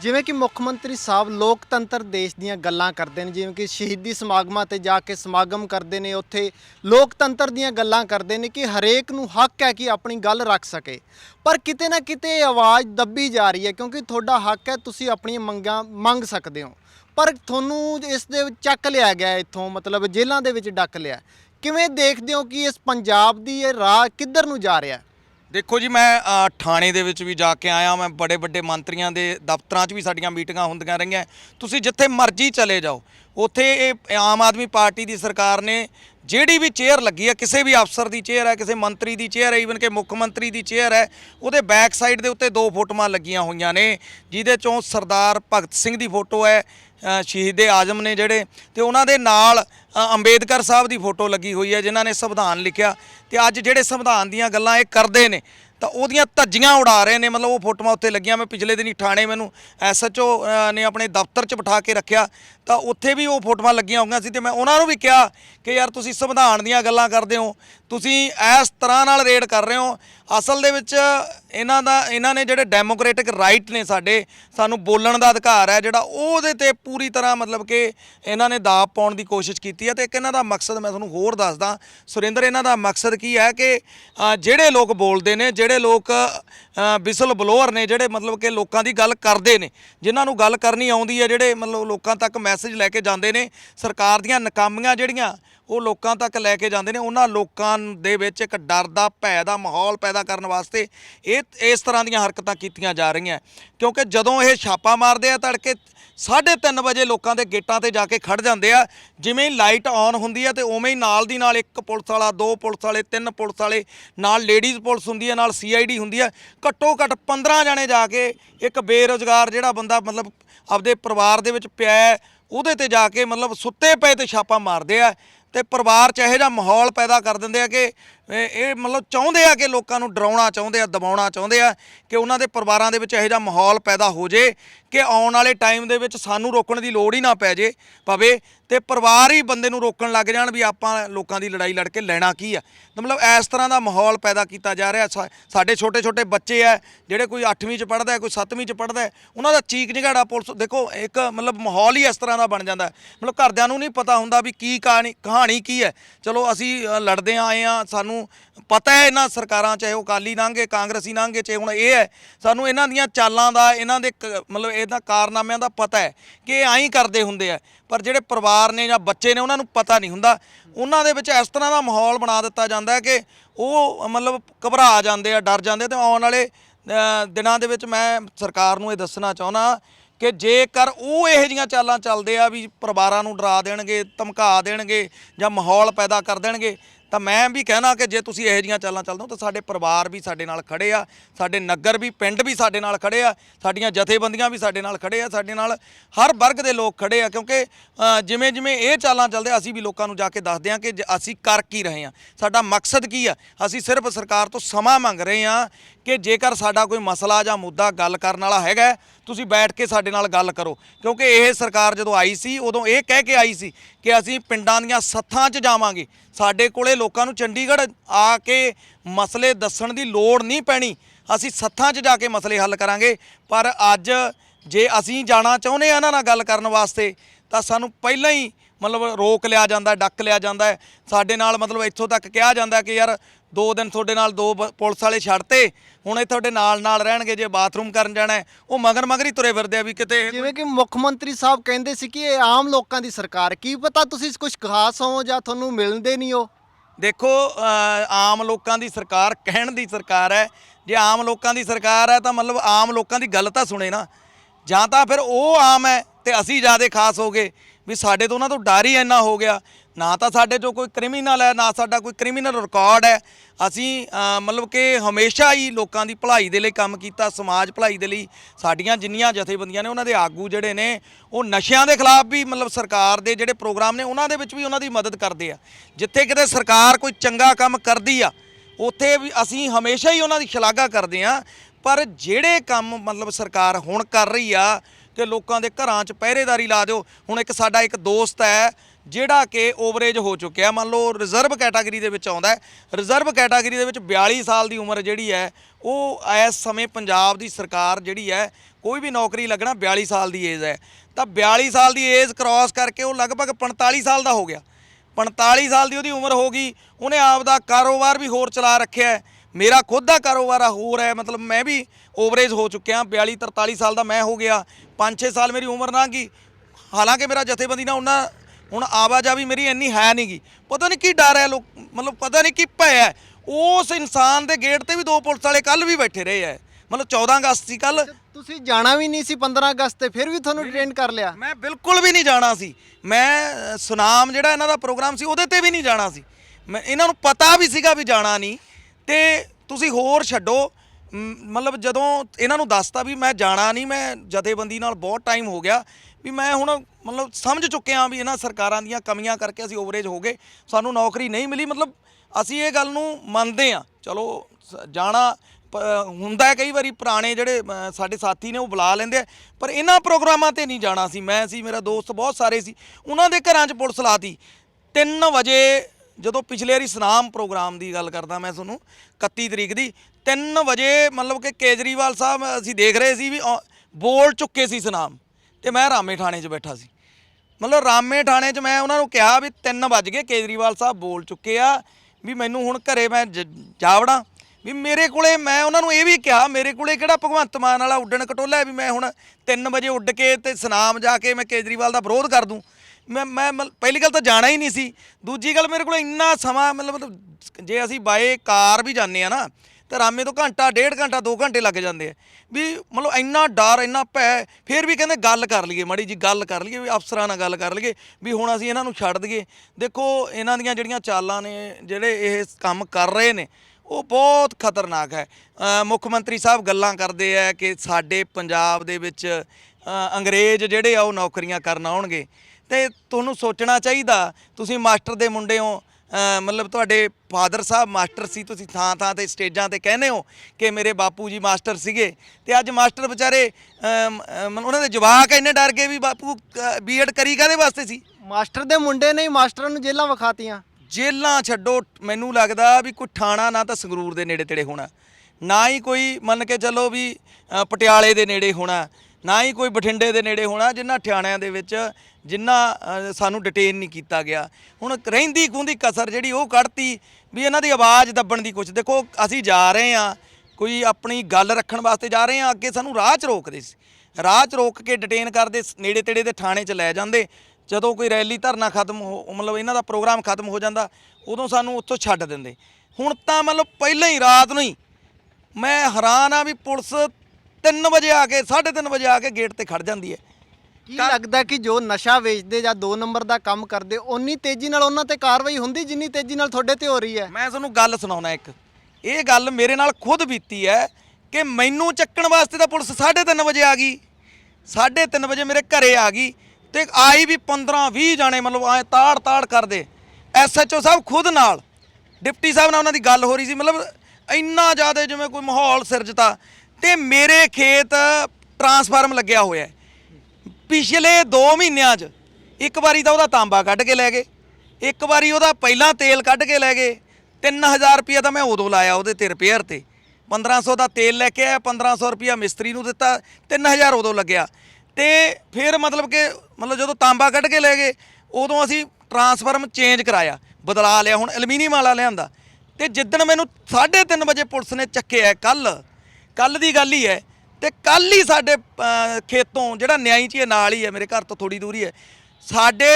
B: ਜਿਵੇਂ ਕਿ ਮੁੱਖ ਮੰਤਰੀ ਸਾਹਿਬ ਲੋਕਤੰਤਰ ਦੇਸ਼ ਦੀਆਂ ਗੱਲਾਂ ਕਰਦੇ ਨੇ, ਜਿਵੇਂ ਕਿ ਸ਼ਹੀਦੀ ਸਮਾਗਮਾਂ ਤੇ ਜਾ ਕੇ ਸਮਾਗਮ ਕਰਦੇ ਨੇ, ਉੱਥੇ ਲੋਕਤੰਤਰ ਦੀਆਂ ਗੱਲਾਂ ਕਰਦੇ ਨੇ ਕਿ ਹਰੇਕ ਨੂੰ ਹੱਕ ਹੈ ਕਿ ਆਪਣੀ ਗੱਲ ਰੱਖ ਸਕੇ। ਪਰ ਕਿਤੇ ਨਾ ਕਿਤੇ ਇਹ ਆਵਾਜ਼ ਦੱਬੀ ਜਾ ਰਹੀ ਹੈ, ਕਿਉਂਕਿ ਤੁਹਾਡਾ ਹੱਕ ਹੈ, ਤੁਸੀਂ ਆਪਣੀਆਂ ਮੰਗਾਂ ਮੰਗ ਸਕਦੇ ਹੋ। ਪਰ ਤੁਹਾਨੂੰ ਇਸ ਦੇ ਵਿੱਚ ਚੱਕ ਲਿਆ ਗਿਆ ਇੱਥੋਂ ਮਤਲਬ ਜੇਲ੍ਹਾਂ ਦੇ ਵਿੱਚ ਡੱਕ ਲਿਆ। ਕਿਵੇਂ ਦੇਖਦੇ ਹੋ ਕਿ ਇਸ ਪੰਜਾਬ ਦੀ ਇਹ ਰਾਹ ਕਿੱਧਰ ਨੂੰ ਜਾ ਰਿਹਾ? ਹੈ
A: ਦੇਖੋ ਜੀ ਮੈਂ ਅ, ਥਾਣੇ ਦੇ ਵਿੱਚ ਵੀ ਜਾ ਕੇ ਆਇਆ ਮੈਂ ਬੜੇ ਵੱਡੇ ਮੰਤਰੀਆਂ ਦੇ ਦਫ਼ਤਰਾਂ 'ਚ ਵੀ ਸਾਡੀਆਂ ਮੀਟਿੰਗਾਂ ਹੁੰਦੀਆਂ ਰਹੀਆਂ। ਤੁਸੀਂ ਜਿੱਥੇ ਮਰਜ਼ੀ ਚਲੇ ਜਾਓ। ਉੱਥੇ ਇਹ ਆਮ ਆਦਮੀ ਪਾਰਟੀ ਦੀ ਸਰਕਾਰ ਨੇ ਜਿਹੜੀ ਵੀ ਚੇਅਰ ਲੱਗੀ ਹੈ ਕਿਸੇ ਵੀ ਅਫਸਰ ਦੀ ਚੇਅਰ ਹੈ ਕਿਸੇ ਮੰਤਰੀ ਦੀ ਚੇਅਰ ਹੈ ਈਵਨ ਕਿ ਮੁੱਖ ਮੰਤਰੀ ਦੀ ਚੇਅਰ ਹੈ ਉਹਦੇ ਬੈਕ ਸਾਈਡ ਦੇ ਉੱਤੇ ਦੋ ਫੋਟੋਆਂ ਲੱਗੀਆਂ ਹੋਈਆਂ ਨੇ ਜਿਹਦੇ ਚੋਂ ਸਰਦਾਰ ਭਗਤ ਸਿੰਘ ਦੀ ਫੋਟੋ ਹੈ ਸ਼ਹੀਦੇ ਆਜ਼ਮ ਨੇ ਜਿਹੜੇ ਤੇ ਉਹਨਾਂ ਦੇ ਨਾਲ ਅੰਬੇਦਕਰ ਸਾਹਿਬ ਦੀ ਫੋਟੋ ਲੱਗੀ ਹੋਈ ਹੈ, ਜਿਨ੍ਹਾਂ ਨੇ ਸੰਵਿਧਾਨ ਲਿਖਿਆ। ਤੇ ਅੱਜ ਜਿਹੜੇ ਸੰਵਿਧਾਨ ਦੀਆਂ ਗੱਲਾਂ ਇਹ ਕਰਦੇ ਨੇ, ਤਾਂ ਉਹਦੀਆਂ ਧੱਜੀਆਂ ਉਡਾ ਰਹੇ ਨੇ, ਮਤਲਬ ਉਹ ਫੋਟੋਆਂ ਉੱਥੇ ਲੱਗੀਆਂ। ਮੈਂ ਪਿਛਲੇ ਦਿਨੀ ਥਾਣੇ ਮੈਨੂੰ ਐਸਐਚਓ ਨੇ ਆਪਣੇ ਦਫ਼ਤਰ 'ਚ ਬਿਠਾ ਕੇ ਰੱਖਿਆ। ਤਾਂ ਉੱਥੇ ਵੀ ਉਹ ਫੋਟੋਆਂ ਲੱਗੀਆਂ ਹੋਈਆਂ ਸੀ ਤੇ ਮੈਂ ਉਹਨਾਂ ਨੂੰ ਵੀ ਕਿਹਾ ਕਿ ਯਾਰ ਤੁਸੀਂ ਸੰਵਿਧਾਨ ਦੀਆਂ ਗੱਲਾਂ ਕਰਦੇ ਹੋ। ਤੁਸੀਂ ਇਸ ਤਰ੍ਹਾਂ ਨਾਲ ਰੇਡ ਕਰ ਰਹੇ ਹੋ। ਅਸਲ ਦੇ ਵਿੱਚ ਇਹਨਾਂ ਦਾ ਇਹਨਾਂ ਨੇ ਜਿਹੜੇ ਡੈਮੋਕ੍ਰੈਟਿਕ ਰਾਈਟ ਨੇ ਸਾਡੇ, ਸਾਨੂੰ ਬੋਲਣ ਦਾ ਅਧਿਕਾਰ ਹੈ, ਜਿਹੜਾ ਉਹਦੇ ਤੇ ਪੂਰੀ ਤਰ੍ਹਾਂ ਮਤਲਬ ਕਿ ਇਹਨਾਂ ਨੇ ਦਾਅ ਪਾਉਣ ਦੀ ਕੋਸ਼ਿਸ਼ ਕੀਤੀ ਹੈ। ਤੇ ਇੱਕ ਇਹਨਾਂ ਦਾ ਮਕਸਦ ਮੈਂ ਤੁਹਾਨੂੰ ਹੋਰ ਦੱਸਦਾ। ਸੁਰਿੰਦਰ, ਇਹਨਾਂ ਦਾ ਮਕਸਦ ਕੀ ਹੈ ਕਿ ਜਿਹੜੇ ਲੋਕ ਬੋਲਦੇ ਨੇ, ਜਿਹੜੇ ਲੋਕ ਵਿਸਲ ਬਲੋਅਰ ਨੇ, ਜਿਹੜੇ ਮਤਲਬ ਕਿ ਲੋਕਾਂ ਦੀ ਗੱਲ ਕਰਦੇ ਨੇ, ਜਿਨ੍ਹਾਂ ਨੂੰ ਗੱਲ ਕਰਨੀ ਆਉਂਦੀ ਹੈ, ਜਿਹੜੇ ਮਤਲਬ ਲੋਕਾਂ ਤੱਕ ਮੈਸੇਜ ਲੈ ਕੇ ਜਾਂਦੇ ਨੇ, ਸਰਕਾਰ ਦੀਆਂ ਨਕਾਮੀਆਂ ਜਿਹੜੀਆਂ ਉਹ ਲੋਕਾਂ ਤੱਕ ਲੈ ਕੇ ਜਾਂਦੇ ਨੇ, ਉਹਨਾਂ ਲੋਕਾਂ ਦੇ ਵਿੱਚ ਇੱਕ ਡਰ ਦਾ, ਭੈ ਦਾ ਮਾਹੌਲ ਪੈਦਾ ਕਰਨ ਵਾਸਤੇ ਇਹ, ਇਸ ਤਰ੍ਹਾਂ ਦੀਆਂ ਹਰਕਤਾਂ ਕੀਤੀਆਂ ਜਾ ਰਹੀਆਂ। ਕਿਉਂਕਿ ਜਦੋਂ ਇਹ ਛਾਪਾ ਮਾਰਦੇ ਆ ਤੜਕੇ 3:30 ਵਜੇ ਲੋਕਾਂ ਦੇ ਗੇਟਾਂ ਤੇ ਜਾ ਕੇ ਖੜ ਜਾਂਦੇ ਆ, ਜਿਵੇਂ ਹੀ ਲਾਈਟ ਆਨ ਹੁੰਦੀ ਹੈ ਤੇ ਉਵੇਂ ਹੀ ਨਾਲ ਦੀ ਨਾਲ ਇੱਕ ਪੁਲਿਸ ਵਾਲਾ, ਦੋ ਪੁਲਿਸ ਵਾਲੇ, ਤਿੰਨ ਪੁਲਿਸ ਵਾਲੇ, ਨਾਲ ਲੇਡੀਜ਼ ਪੁਲਿਸ ਹੁੰਦੀ ਹੈ ਨਾਲ ਸੀਆਈਡੀ ਹੁੰਦੀ ਆ ਘੱਟੋ ਘੱਟ 15 ਜਣੇ ਜਾ ਕੇ ਇੱਕ ਬੇਰੋਜ਼ਗਾਰ ਜਿਹੜਾ ਬੰਦਾ ਮਤਲਬ ਆਪਦੇ ਪਰਿਵਾਰ ਦੇ ਵਿੱਚ ਪਿਆ ਉਹਦੇ ਤੇ ਜਾ ਕੇ ਮਤਲਬ ਸੁੱਤੇ ਪਏ ਤੇ ਛਾਪਾ ਮਾਰਦੇ ਆ। ਤੇ ਪਰਿਵਾਰ ਚ ਇਹੋ ਜਿਹਾ ਮਾਹੌਲ ਪੈਦਾ ਕਰ ਦਿੰਦੇ ਆ ਕਿ ਇਹ ਮਤਲਬ ਚਾਹੁੰਦੇ ਆ ਕਿ ਲੋਕਾਂ ਨੂੰ ਡਰਾਉਣਾ ਚਾਹੁੰਦੇ ਆ, ਦਬਾਉਣਾ ਚਾਹੁੰਦੇ ਆ ਕਿ ਉਹਨਾਂ ਦੇ ਪਰਿਵਾਰਾਂ ਦੇ ਵਿੱਚ ਇਹੋ ਜਿਹਾ ਮਾਹੌਲ ਪੈਦਾ ਹੋ ਜੇ ਕਿ ਆਉਣ ਵਾਲੇ ਟਾਈਮ ਦੇ ਵਿੱਚ ਸਾਨੂੰ ਰੋਕਣ ਦੀ ਲੋੜ ਹੀ ਨਾ ਪੈ ਜੇ ਪਵੇ ਤੇ ਪਰਿਵਾਰ ਹੀ ਬੰਦੇ ਨੂੰ ਰੋਕਣ ਲੱਗ ਜਾਣ ਵੀ ਆਪਾਂ ਲੋਕਾਂ ਦੀ ਲੜਾਈ ਲੜ ਕੇ ਲੈਣਾ ਕੀ ਆ। ਮਤਲਬ ਇਸ ਤਰ੍ਹਾਂ ਦਾ ਮਾਹੌਲ ਪੈਦਾ ਕੀਤਾ ਜਾ ਰਿਹਾ, ਸਾ- ਸਾਡੇ ਛੋਟੇ ਛੋਟੇ ਬੱਚੇ ਆ, ਜਿਹੜੇ ਕੋਈ 8ਵੀਂ ਚ ਪੜ੍ਹਦਾ, ਕੋਈ 7ਵੀਂ ਚ ਪੜ੍ਹਦਾ, ਉਹਨਾਂ ਦਾ ਚੀਕ ਨਿਗਾੜਾ ਪੁਲਿਸ, ਦੇਖੋ ਇੱਕ ਮਤਲਬ ਮਾਹੌਲ ਹੀ ਇਸ ਤਰ੍ਹਾਂ ਦਾ ਬਣ ਜਾਂਦਾ। ਮਤਲਬ ਘਰਦਿਆਂ ਨੂੰ ਨਹੀਂ ਪਤਾ ਹੁੰਦਾ ਵੀ ਕੀ ਕਹਾਣੀ ਕਹਾਣੀ ਕੀ ਹੈ। ਚਲੋ ਅਸੀਂ ਲੜਦੇ ਆਏ ਆ, ਸਾਨੂੰ ਪਤਾ ਹੈ ਇਹਨਾਂ ਸਰਕਾਰਾਂ, ਚਾਹੇ ਉਹ ਅਕਾਲੀ ਲੰਘੇ ਕਾਂਗਰਸੀ ਲੰਘੇ ਚਾਹੇ ਹੁਣ ਇਹ ਹੈ, ਸਾਨੂੰ ਇਹਨਾਂ ਦੀਆਂ ਚਾਲਾਂ ਦਾ, ਇਹਨਾਂ ਦੇ ਕ- ਮਤਲਬ ਇਹਨਾਂ ਕਾਰਨਾਮਿਆਂ ਦਾ ਪਤਾ ਹੈ ਕਿ ਇਹ ਐਂ ਕਰਦੇ ਹੁੰਦੇ ਆ। ਪਰ ਜਿਹੜੇ ਪਰਿਵਾਰ ਨੇ ਜਾਂ ਬੱਚੇ ਨੇ, ਉਹਨਾਂ ਨੂੰ ਪਤਾ ਨਹੀਂ ਹੁੰਦਾ। ਉਹਨਾਂ ਦੇ ਵਿੱਚ ਇਸ ਤਰ੍ਹਾਂ ਦਾ ਮਾਹੌਲ ਬਣਾ ਦਿੱਤਾ ਜਾਂਦਾ ਹੈ ਕਿ ਉਹ ਮਤਲਬ ਘਬਰਾ ਜਾਂਦੇ ਆ, ਡਰ ਜਾਂਦੇ ਤੇ ਆਉਣ ਵਾਲੇ ਦਿਨਾਂ ਦੇ ਵਿੱਚ ਮੈਂ ਸਰਕਾਰ ਨੂੰ ਇਹ ਦੱਸਣਾ ਚਾਹੁੰਦਾ ਕਿ ਜੇਕਰ ਉਹ ਇਹੋ ਜੀਆਂ ਚਾਲਾਂ ਚੱਲਦੇ ਆ ਵੀ ਪਰਿਵਾਰਾਂ ਨੂੰ ਡਰਾ ਦੇਣਗੇ, ਧਮਕਾ ਦੇਣਗੇ ਜਾਂ ਮਾਹੌਲ ਪੈਦਾ ਕਰ ਦੇਣਗੇ ਤਾਂ ਮੈਂ ਵੀ ਕਹਿਣਾ ਕਿ ਜੇ ਤੁਸੀਂ ਇਹੋ ਜੀਆਂ ਚਾਲਾਂ ਚੱਲਦੇ ਹੋ ਤਾਂ ਸਾਡੇ ਪਰਿਵਾਰ ਵੀ ਸਾਡੇ ਨਾਲ ਖੜੇ ਆ, ਸਾਡੇ ਨਗਰ ਵੀ, ਪਿੰਡ ਵੀ ਸਾਡੇ ਨਾਲ ਖੜੇ ਆ, ਸਾਡੀਆਂ ਜਥੇਬੰਦੀਆਂ ਵੀ ਸਾਡੇ ਨਾਲ ਖੜੇ ਆ, ਸਾਡੇ ਨਾਲ ਹਰ ਵਰਗ ਦੇ ਲੋਕ ਖੜੇ ਆ, ਕਿਉਂਕਿ ਜਿਵੇਂ ਜਿਵੇਂ ਇਹ ਚਾਲਾਂ ਚੱਲਦੇ ਅਸੀਂ ਵੀ ਲੋਕਾਂ ਨੂੰ ਜਾ ਕੇ ਦੱਸਦੇ ਆ ਕਿ ਜ- ਅਸੀਂ ਕਰ ਕੀ ਰਹੇ ਆ, ਸਾਡਾ ਮਕਸਦ ਕੀ ਆ? ਅਸੀਂ ਸਿਰਫ ਸਰਕਾਰ ਤੋਂ ਸਮਾਂ ਮੰਗ ਰਹੇ ਆ ਕਿ ਜੇਕਰ ਸਾਡਾ ਕੋਈ ਮਸਲਾ ਜਾਂ ਮੁੱਦਾ ਗੱਲ ਕਰਨ ਵਾਲਾ ਹੈਗਾ ਤੁਸੀਂ ਬੈਠ ਕੇ ਸਾਡੇ ਨਾਲ ਗੱਲ ਕਰੋ। ਕਿਉਂਕਿ ਇਹ ਸਰਕਾਰ ਜਦੋਂ ਆਈ ਸੀ, ਉਦੋਂ ਇਹ ਕਹਿ ਕੇ ਆਈ ਸੀ ਕਿ ਅਸੀਂ ਪਿੰਡਾਂ ਦੀਆਂ ਸੱਥਾਂ 'ਚ ਜਾਵਾਂਗੇ। ਸਾਡੇ ਕੋਲੇ ਲੋਕਾਂ ਨੂੰ ਚੰਡੀਗੜ੍ਹ ਆ ਕੇ ਮਸਲੇ ਦੱਸਣ ਦੀ ਲੋੜ ਨਹੀਂ ਪੈਣੀ। ਅਸੀਂ ਸੱਥਾਂ 'ਚ ਜਾ ਕੇ ਮਸਲੇ ਹੱਲ ਕਰਾਂਗੇ। ਪਰ ਅੱਜ ਜੇ ਅਸੀਂ ਜਾਣਾ ਚਾਹੁੰਦੇ ਆ ਇਹਨਾਂ ਨਾਲ ਗੱਲ ਕਰਨ ਵਾਸਤੇ, ਤਾਂ ਸਾਨੂੰ ਪਹਿਲਾਂ ਹੀ ਮਤਲਬ ਰੋਕ ਲਿਆ ਜਾਂਦਾ ਡੱਕ ਲਿਆ ਜਾਂਦਾ। ਸਾਡੇ ਨਾਲ ਮਤਲਬ ਇੱਥੋਂ ਤੱਕ ਕਿਹਾ ਜਾਂਦਾ ਕਿ ਯਾਰ ਦੋ ਦਿਨ ਤੁਹਾਡੇ ਨਾਲ ਦੋ ਪੁਲਿਸ ਵਾਲੇ ਛੱਡਤੇ ਹੁਣ ਇਹ ਤੁਹਾਡੇ ਨਾਲ ਨਾਲ ਰਹਿਣਗੇ ਜੇ ਬਾਥਰੂਮ ਕਰਨ ਜਾਣਾ ਉਹ ਮਗਰ ਮਗਰ ਹੀ ਤੁਰੇ ਫਿਰਦੇ ਆ ਵੀ ਕਿਤੇ
B: ਜਿਵੇਂ ਕਿ ਮੁੱਖ ਮੰਤਰੀ ਸਾਹਿਬ ਕਹਿੰਦੇ ਸੀ ਕਿ ਇਹ ਆਮ ਲੋਕਾਂ ਦੀ ਸਰਕਾਰ। ਕੀ ਪਤਾ ਤੁਸੀਂ ਕੁਝ ਖਾਸ ਹੋ ਜਾਂ ਤੁਹਾਨੂੰ ਮਿਲਦੇ ਨਹੀਂ ਹੋ
A: ਦੇਖੋ ਆਮ ਲੋਕਾਂ ਦੀ ਸਰਕਾਰ ਕਹਿਣ ਦੀ ਸਰਕਾਰ ਹੈ ਜੇ ਆਮ ਲੋਕਾਂ ਦੀ ਸਰਕਾਰ ਹੈ ਤਾਂ ਮਤਲਬ ਆਮ ਲੋਕਾਂ ਦੀ ਗੱਲ ਤਾਂ ਸੁਣੇ ਨਾ ਜਾਂ ਤਾਂ ਫਿਰ ਉਹ ਆਮ ਹੈ ਤੇ ਅਸੀਂ ਜ਼ਿਆਦਾ ਖਾਸ ਹੋ ਗਏ ਵੀ ਸਾਡੇ ਤੋਂ ਉਹਨਾਂ ਤੋਂ ਡਰ ਹੀ ਇੰਨਾ ਹੋ ਗਿਆ। ਨਾ ਤਾਂ ਸਾਡੇ 'ਚੋਂ ਕੋਈ ਕ੍ਰਿਮੀਨਲ ਹੈ, ਨਾ ਸਾਡਾ ਕੋਈ ਕ੍ਰਿਮੀਨਲ ਰਿਕਾਰਡ ਹੈ। ਅਸੀਂ ਮਤਲਬ ਕਿ ਹਮੇਸ਼ਾ ਹੀ ਲੋਕਾਂ ਦੀ ਭਲਾਈ ਦੇ ਲਈ ਕੰਮ ਕੀਤਾ, ਸਮਾਜ ਭਲਾਈ ਦੇ ਲਈ। ਸਾਡੀਆਂ ਜਿੰਨੀਆਂ ਜਥੇਬੰਦੀਆਂ ਨੇ, ਉਹਨਾਂ ਦੇ ਆਗੂ ਜਿਹੜੇ ਨੇ, ਉਹ ਨਸ਼ਿਆਂ ਦੇ ਖਿਲਾਫ ਵੀ ਮਤਲਬ ਸਰਕਾਰ ਦੇ ਜਿਹੜੇ ਪ੍ਰੋਗਰਾਮ ਨੇ, ਉਹਨਾਂ ਦੇ ਵਿੱਚ ਵੀ ਉਹਨਾਂ ਦੀ ਮਦਦ ਕਰਦੇ ਆ। ਜਿੱਥੇ ਕਿਤੇ ਸਰਕਾਰ ਕੋਈ ਚੰਗਾ ਕੰਮ ਕਰਦੀ ਆ, ਉੱਥੇ ਵੀ ਅਸੀਂ ਹਮੇਸ਼ਾ ਹੀ ਉਹਨਾਂ ਦੀ ਸ਼ਲਾਘਾ ਕਰਦੇ ਆ। ਪਰ ਜਿਹੜੇ ਕੰਮ ਮਤਲਬ ਸਰਕਾਰ ਹੁਣ ਕਰ ਰਹੀ ਆ ਕਿ ਲੋਕਾਂ ਦੇ ਘਰਾਂ 'ਚ ਪਹਿਰੇਦਾਰੀ ਲਾ ਦਿਓ। ਹੁਣ ਇੱਕ ਸਾਡਾ ਇੱਕ ਦੋਸਤ ਹੈ, ਜਿਹੜਾ ਕਿ ਓਵਰੇਜ ਹੋ ਚੁੱਕਿਆ ਮੰਨ ਲਓ ਰਿਜ਼ਰਵ ਕੈਟਾਗਰੀ ਦੇ ਵਿੱਚ ਆਉਂਦਾ ਰਿਜ਼ਰਵ ਕੈਟਾਗਰੀ ਦੇ ਵਿੱਚ 42 ਸਾਲ ਦੀ ਉਮਰ ਜਿਹੜੀ ਹੈ, ਉਹ ਇਸ ਸਮੇਂ ਪੰਜਾਬ ਦੀ ਸਰਕਾਰ ਜਿਹੜੀ ਹੈ, ਕੋਈ ਵੀ ਨੌਕਰੀ ਲੱਗਣਾ 42 ਸਾਲ ਦੀ ਏਜ ਹੈ। ਤਾਂ 42 ਸਾਲ ਦੀ ਏਜ ਕ੍ਰਾਸ ਕਰਕੇ ਉਹ ਲਗਭਗ 45 ਸਾਲ ਦਾ ਹੋ ਗਿਆ। 45 ਸਾਲ ਦੀ ਉਹਦੀ ਉਮਰ ਹੋ ਗਈ। ਉਹਨੇ ਆਪ ਦਾ ਕਾਰੋਬਾਰ ਵੀ ਹੋਰ ਚਲਾ ਰੱਖਿਆ ਮੇਰਾ ਖੁਦ ਦਾ ਕਾਰੋਬਾਰ ਆ ਹੋਰ ਹੈ ਮਤਲਬ ਮੈਂ ਵੀ ਓਵਰੇਜ ਹੋ ਚੁੱਕਿਆ 42 43 ਸਾਲ ਦਾ ਮੈਂ ਹੋ ਗਿਆ 5-6 ਸਾਲ ਮੇਰੀ ਉਮਰ ਲੰਘ ਗਈ। ਹਾਲਾਂਕਿ ਮੇਰਾ ਜਥੇਬੰਦੀ ਨਾਲ ਉਹਨਾਂ ਹੁਣ ਆਵਾਜਾਵੀ ਮੇਰੀ ਇੰਨੀ ਹੈ ਨਹੀਂਗੀ ਪਤਾ ਨਹੀਂ ਕੀ ਡਰ ਹੈ ਲੋਕ ਮਤਲਬ ਪਤਾ ਨਹੀਂ ਕੀ ਭੈ ਹੈ। ਉਸ ਇਨਸਾਨ ਦੇ ਗੇਟ ਤੇ ਵੀ ਦੋ ਪੁਲਿਸ ਵਾਲੇ ਕੱਲ ਵੀ ਬੈਠੇ ਰਹੇ ਹੈ। ਮਤਲਬ 14 ਅਗਸਤ ਸੀ ਕੱਲ
B: ਤੁਸੀਂ ਜਾਣਾ ਵੀ ਨਹੀਂ ਸੀ 15 ਅਗਸਤ ਤੇ ਫਿਰ ਵੀ ਤੁਹਾਨੂੰ ਡਿਟੇਨ ਕਰ ਲਿਆ?
A: ਮੈਂ ਬਿਲਕੁਲ ਵੀ ਨਹੀਂ ਜਾਣਾ ਸੀ। ਮੈਂ ਸੁਨਾਮ ਜਿਹੜਾ ਇਹਨਾਂ ਦਾ ਪ੍ਰੋਗਰਾਮ ਸੀ ਉਹਦੇ ਤੇ ਵੀ ਨਹੀਂ ਜਾਣਾ ਸੀ। ਮੈਂ ਇਹਨਾਂ ਨੂੰ ਪਤਾ ਵੀ ਸੀਗਾ ਵੀ ਜਾਣਾ ਨਹੀਂ ਤੇ ਤੁਸੀਂ ਹੋਰ ਛੱਡੋ। ਮ, ਮਤਲਬ ਜਦੋਂ ਇਹਨਾਂ ਨੂੰ ਦੱਸਤਾ ਵੀ ਮੈਂ ਜਾਣਾ ਨਹੀਂ ਮੈਂ ਜਥੇਬੰਦੀ ਨਾਲ ਬਹੁਤ ਟਾਈਮ ਹੋ ਗਿਆ ਵੀ ਮੈਂ ਹੁਣ ਮਤਲਬ ਸਮਝ ਚੁੱਕਿਆ ਵੀ ਇਹਨਾਂ ਸਰਕਾਰਾਂ ਦੀਆਂ ਕਮੀਆਂ ਕਰਕੇ ਅਸੀਂ ਓਵਰੇਜ ਹੋ ਗਏ ਸਾਨੂੰ ਨੌਕਰੀ ਨਹੀਂ ਮਿਲੀ। ਮਤਲਬ ਅਸੀਂ ਇਹ ਗੱਲ ਨੂੰ ਮੰਨਦੇ ਆ ਚਲੋ ਸ- ਜਾਣਾ ਪ- ਹੁੰਦਾ ਕਈ ਵਾਰੀ ਪੁਰਾਣੇ ਜਿਹੜੇ ਸਾਡੇ ਸਾਥੀ ਨੇ ਉਹ ਬੁਲਾ ਲੈਂਦੇ ਆ ਪਰ ਇਹਨਾਂ ਪ੍ਰੋਗਰਾਮਾਂ ਤੇ ਨਹੀਂ ਜਾਣਾ ਸੀ। ਮੈਂ ਸੀ ਮੇਰਾ ਦੋਸਤ ਬਹੁਤ ਸਾਰੇ ਸੀ। ਉਹਨਾਂ ਦੇ ਘਰਾਂ 'ਚ ਪੁਲਿਸ ਲਾਤੀ। 3 ਵਜੇ ਜਦੋਂ ਪਿਛਲੇ ਵਾਰੀ ਸਨਾਮ ਪ੍ਰੋਗਰਾਮ ਦੀ ਗੱਲ ਕਰਦਾ ਮੈਂ ਤੁਹਾਨੂੰ 31 ਤਰੀਕ ਦੀ 3 ਵਜੇ ਮਤਲਬ ਕਿ ਕੇਜਰੀਵਾਲ ਸਾਹਿਬ ਅਸੀਂ ਦੇਖ ਰਹੇ ਸੀ ਵੀ ਔ- ਬੋਲ ਚੁੱਕੇ ਸੀ ਸਨਾਮ ਤੇ ਮੈਂ ਰਾਮੇ ਥਾਣੇ 'ਚ ਬੈਠਾ ਸੀ। ਮਤਲਬ ਰਾਮੇ ਥਾਣੇ 'ਚ ਮੈਂ ਉਹਨਾਂ ਨੂੰ ਕਿਹਾ ਵੀ 3 ਵਜ ਗਏ, ਕੇਜਰੀਵਾਲ ਸਾਹਿਬ ਬੋਲ ਚੁੱਕੇ ਆ ਵੀ ਮੈਨੂੰ ਹੁਣ ਘਰੇ ਮੈਂ ਜ- ਜਾ ਵੀ ਮੇਰੇ ਕੋਲੇ ਮੈਂ ਉਹਨਾਂ ਨੂੰ ਇਹ ਵੀ ਕਿਹਾ, ਮੇਰੇ ਕੋਲੇ ਕਿਹੜਾ ਭਗਵੰਤ ਮਾਨ ਵਾਲਾ ਉੱਡਣ ਕਟੋਲਾ ਵੀ ਮੈਂ ਹੁਣ 3 ਵਜੇ ਉੱਡ ਕੇ ਤੇ ਸਨਾਮ ਜਾ ਕੇ ਮੈਂ ਕੇਜਰੀਵਾਲ ਦਾ ਵਿਰੋਧ ਕਰ ਦੂੰ। ਮੈਂ ਮੈਂ ਮਤਲਬ ਪਹਿਲੀ ਗੱਲ ਤਾਂ ਜਾਣਾ ਹੀ ਨਹੀਂ ਸੀ। ਦੂਜੀ ਗੱਲ ਮੇਰੇ ਕੋਲ ਇੰਨਾ ਸਮਾਂ, ਮਤਲਬ ਜੇ ਅਸੀਂ ਬਾਏ ਕਾਰ ਵੀ ਜਾਂਦੇ ਆ ਨਾ, ਤੇ ਰਾਮੇ ਤੋਂ ਘੰਟਾ, ਡੇਢ ਘੰਟਾ 2 ਘੰਟੇ ਲੱਗ ਜਾਂਦੇ ਆ। ਵੀ ਮਤਲਬ ਇੰਨਾ ਡਰ, ਇੰਨਾ ਭੈ, ਫਿਰ ਵੀ ਕਹਿੰਦੇ ਗੱਲ ਕਰ ਲਈਏ, ਮਾੜੀ ਜੀ ਗੱਲ ਕਰ ਲਈਏ, ਵੀ ਅਫਸਰਾਂ ਨਾਲ ਗੱਲ ਕਰ ਲਈਏ, ਵੀ ਹੁਣ ਅਸੀਂ ਇਹਨਾਂ ਨੂੰ ਛੱਡ ਦਈਏ। ਦੇਖੋ, ਇਹਨਾਂ ਦੀਆਂ ਜਿਹੜੀਆਂ ਚਾਲਾਂ ਨੇ, ਜਿਹੜੇ ਇਹ ਕੰਮ ਕਰ ਰਹੇ ਨੇ, ਉਹ ਬਹੁਤ ਖਤਰਨਾਕ ਹੈ। ਮੁੱਖ ਮੰਤਰੀ ਸਾਹਿਬ ਗੱਲਾਂ ਕਰਦੇ ਆ ਕਿ ਸਾਡੇ ਪੰਜਾਬ ਦੇ ਵਿੱਚ ਅੰਗਰੇਜ਼ ਜਿਹੜੇ ਆ ਉਹ ਨੌਕਰੀਆਂ ਕਰਨ ਆਉਣਗੇ। ਤੇ ਤੁਹਾਨੂੰ ਸੋਚਣਾ ਚਾਹੀਦਾ ਤੁਸੀਂ ਮਾਸਟਰ ਦੇ ਮੁੰਡੇ ਹੋ ਮਤਲਬ ਤੁਹਾਡੇ ਫਾਦਰ ਸਾਹਿਬ ਮਾਸਟਰ ਸੀ ਤੁਸੀਂ ਥਾਂ ਥਾਂ ਤੇ ਸਟੇਜਾਂ ਤੇ ਕਹਿੰਦੇ ਹੋ ਕਿ ਮੇਰੇ ਬਾਪੂ ਜੀ ਮਾਸਟਰ ਸੀਗੇ। ਤੇ ਅੱਜ ਮਾਸਟਰ ਵਿਚਾਰੇ ਉਹਨਾਂ ਦੇ ਜਵਾਕ ਇੰਨੇ ਡਰ ਗਏ ਵੀ ਬਾਪੂ ਬੀਐਡ ਕਰੀ ਕਾਦੇ ਵਾਸਤੇ ਸੀ?
B: ਮਾਸਟਰ ਦੇ ਮੁੰਡੇ ਨੇ ਮਾਸਟਰਾਂ ਨੂੰ ਜੇਲਾਂ ਵਿਖਾਤੀਆਂ।
A: ਜੇਲਾਂ ਛੱਡੋ ਮੈਨੂੰ ਲੱਗਦਾ ਵੀ ਕੋਈ ਥਾਣਾ ਨਾ ਤਾਂ ਸੰਗਰੂਰ ਦੇ ਨੇੜੇ ਤੇੜੇ ਹੋਣਾ। ਨਾ ਹੀ ਕੋਈ ਮੰਨ ਕੇ ਚੱਲੋ ਵੀ ਪਟਿਆਲੇ ਦੇ ਨੇੜੇ ਹੋਣਾ। ਨਾ ਹੀ ਕੋਈ ਬਠਿੰਡੇ ਦੇ ਨੇੜੇ ਹੋਣਾ ਜਿਨ੍ਹਾਂ ਠਿਆਣਿਆਂ ਦੇ ਵਿੱਚ ਜਿਨ੍ਹਾਂ ਸਾਨੂੰ ਡਿਟੇਨ ਨਹੀਂ ਕੀਤਾ ਗਿਆ। ਹੁਣ ਰਹਿੰਦੀ ਖੁੰਦੀ ਕਸਰ ਜਿਹੜੀ ਉਹ ਕੱਢਤੀ ਵੀ ਇਹਨਾਂ ਦੀ ਆਵਾਜ਼ ਦੱਬਣ ਦੀ ਕੁਛ ਦੇਖੋ, ਅਸੀਂ ਜਾ ਰਹੇ ਆ ਕੋਈ ਆਪਣੀ ਗੱਲ ਰੱਖਣ ਵਾਸਤੇ ਜਾ ਰਹੇ ਆ ਅੱਗੇ ਸਾਨੂੰ ਰਾਹ 'ਚ ਰੋਕਦੇ ਸੀ। ਰਾਹ 'ਚ ਰੋਕ ਕੇ ਡਿਟੇਨ ਕਰਦੇ, ਨੇੜੇ ਤੇੜੇ ਦੇ ਥਾਣੇ 'ਚ ਲੈ ਜਾਂਦੇ। ਜਦੋਂ ਕੋਈ ਰੈਲੀ ਧਰਨਾ ਖਤਮ ਹੋ, ਮਤਲਬ ਇਹਨਾਂ ਦਾ ਪ੍ਰੋਗਰਾਮ ਖਤਮ ਹੋ ਜਾਂਦਾ, ਉਦੋਂ ਸਾਨੂੰ ਉੱਥੋਂ ਛੱਡ ਦਿੰਦੇ। ਹੁਣ ਤਾਂ ਮਤਲਬ ਪਹਿਲਾਂ ਹੀ ਰਾਤ ਨੂੰ ਹੀ ਮੈਂ ਹੈਰਾਨ ਆ ਵੀ ਪੁਲਿਸ 3 ਵਜੇ ਆ ਕੇ 3:30 ਵਜੇ ਆ ਕੇ ਗੇਟ ਤੇ ਖੜ ਜਾਂਦੀ ਹੈ।
B: ਕੀ ਲੱਗਦਾ ਕਿ ਜੋ ਨਸ਼ਾ ਵੇਚਦੇ ਜਾਂ 2 ਨੰਬਰ ਦਾ ਕੰਮ ਕਰਦੇ ਓਨੀ ਤੇਜ਼ੀ ਨਾਲ ਉਹਨਾਂ ਤੇ ਕਾਰਵਾਈ ਹੁੰਦੀ ਜਿੰਨੀ ਤੇਜ਼ੀ ਨਾਲ ਤੁਹਾਡੇ ਤੇ ਹੋ ਰਹੀ ਹੈ?
A: ਮੈਂ ਤੁਹਾਨੂੰ ਗੱਲ ਸੁਣਾਉਣਾ ਇੱਕ। ਇਹ ਗੱਲ ਮੇਰੇ ਨਾਲ ਖੁਦ ਬੀਤੀ ਹੈ ਕਿ ਮੈਨੂੰ ਚੱਕਣ ਵਾਸਤੇ ਤਾਂ ਪੁਲਿਸ 3:30 ਵਜੇ ਆ ਗਈ। 3:30 ਵਜੇ ਮੇਰੇ ਘਰੇ ਆ ਗਈ ਤੇ ਆਈ ਵੀ 15 20 ਜਾਣੇ ਮਤਲਬ ਐ ਤਾੜ ਤਾੜ ਕਰਦੇ। ਐਸਐਚਓ ਸਾਹਿਬ ਖੁਦ ਨਾਲ ਡਿਪਟੀ ਸਾਹਿਬ ਨਾਲ ਉਹਨਾਂ ਦੀ ਗੱਲ ਹੋ ਰਹੀ ਸੀ। ਮਤਲਬ ਇੰਨਾ ਜ਼ਿਆਦਾ ਜਿਵੇਂ ਕੋਈ ਮਾਹੌਲ ਸਿਰਜਤਾ ਤੇ ਮੇਰੇ ਖੇਤ ਟਰਾਂਸਫਾਰਮ ਲੱਗਿਆ ਹੋਇਆ ਹੈ। ਪਿਛਲੇ 2 ਮਹੀਨਿਆਂ 'ਚ ਇੱਕ ਵਾਰੀ ਤਾਂ ਉਹਦਾ ਤਾਂਬਾ ਕੱਢ ਕੇ ਲੈ ਗਏ, ਇੱਕ ਵਾਰੀ ਉਹਦਾ ਪਹਿਲਾਂ ਤੇਲ ਕੱਢ ਕੇ ਲੈ ਗਏ 3000 ਰੁਪਇਆ ਤਾਂ ਮੈਂ ਉਦੋਂ ਲਾਇਆ ਉਹਦੇ ਤੇ ਰਿਪੇਅਰ ਤੇ। 1500 ਦਾ ਤੇਲ ਲੈ ਕੇ ਆਇਆ 1500 ਰੁਪਇਆ ਮਿਸਤਰੀ ਨੂੰ ਦਿੱਤਾ 3000 ਉਦੋਂ ਲੱਗਿਆ। ਤੇ ਫਿਰ ਮਤਲਬ ਕਿ ਮਤਲਬ ਜਦੋਂ ਤਾਂਬਾ ਕੱਢ ਕੇ ਲੈ ਗਏ, ਉਦੋਂ ਅਸੀਂ ਟਰਾਂਸਫਾਰਮ ਚੇਂਜ ਕਰਾਇਆ, ਬਦਲਾ ਲਿਆ, ਹੁਣ ਐਲੂਮੀਨੀਅਮ ਵਾਲਾ ਲਿਆਂਦਾ। ਤੇ ਜਿੱਦਣ ਮੈਨੂੰ 3:30 ਵਜੇ ਪੁਲਿਸ ਨੇ ਚੱਕਿਆ ਕੱਲ ਕੱਲ ਦੀ ਗੱਲ ਹੀ ਹੈ ਤੇ ਕੱਲ ਹੀ ਸਾਡੇ ਖੇਤੋਂ ਜਿਹੜਾ ਨਿਆਈ ਚ ਹੀ ਹੈ, ਨਾਲ ਹੀ ਹੈ ਮੇਰੇ ਘਰ ਤੋਂ ਥੋੜੀ ਦੂਰੀ ਹੈ ਸਾਡੇ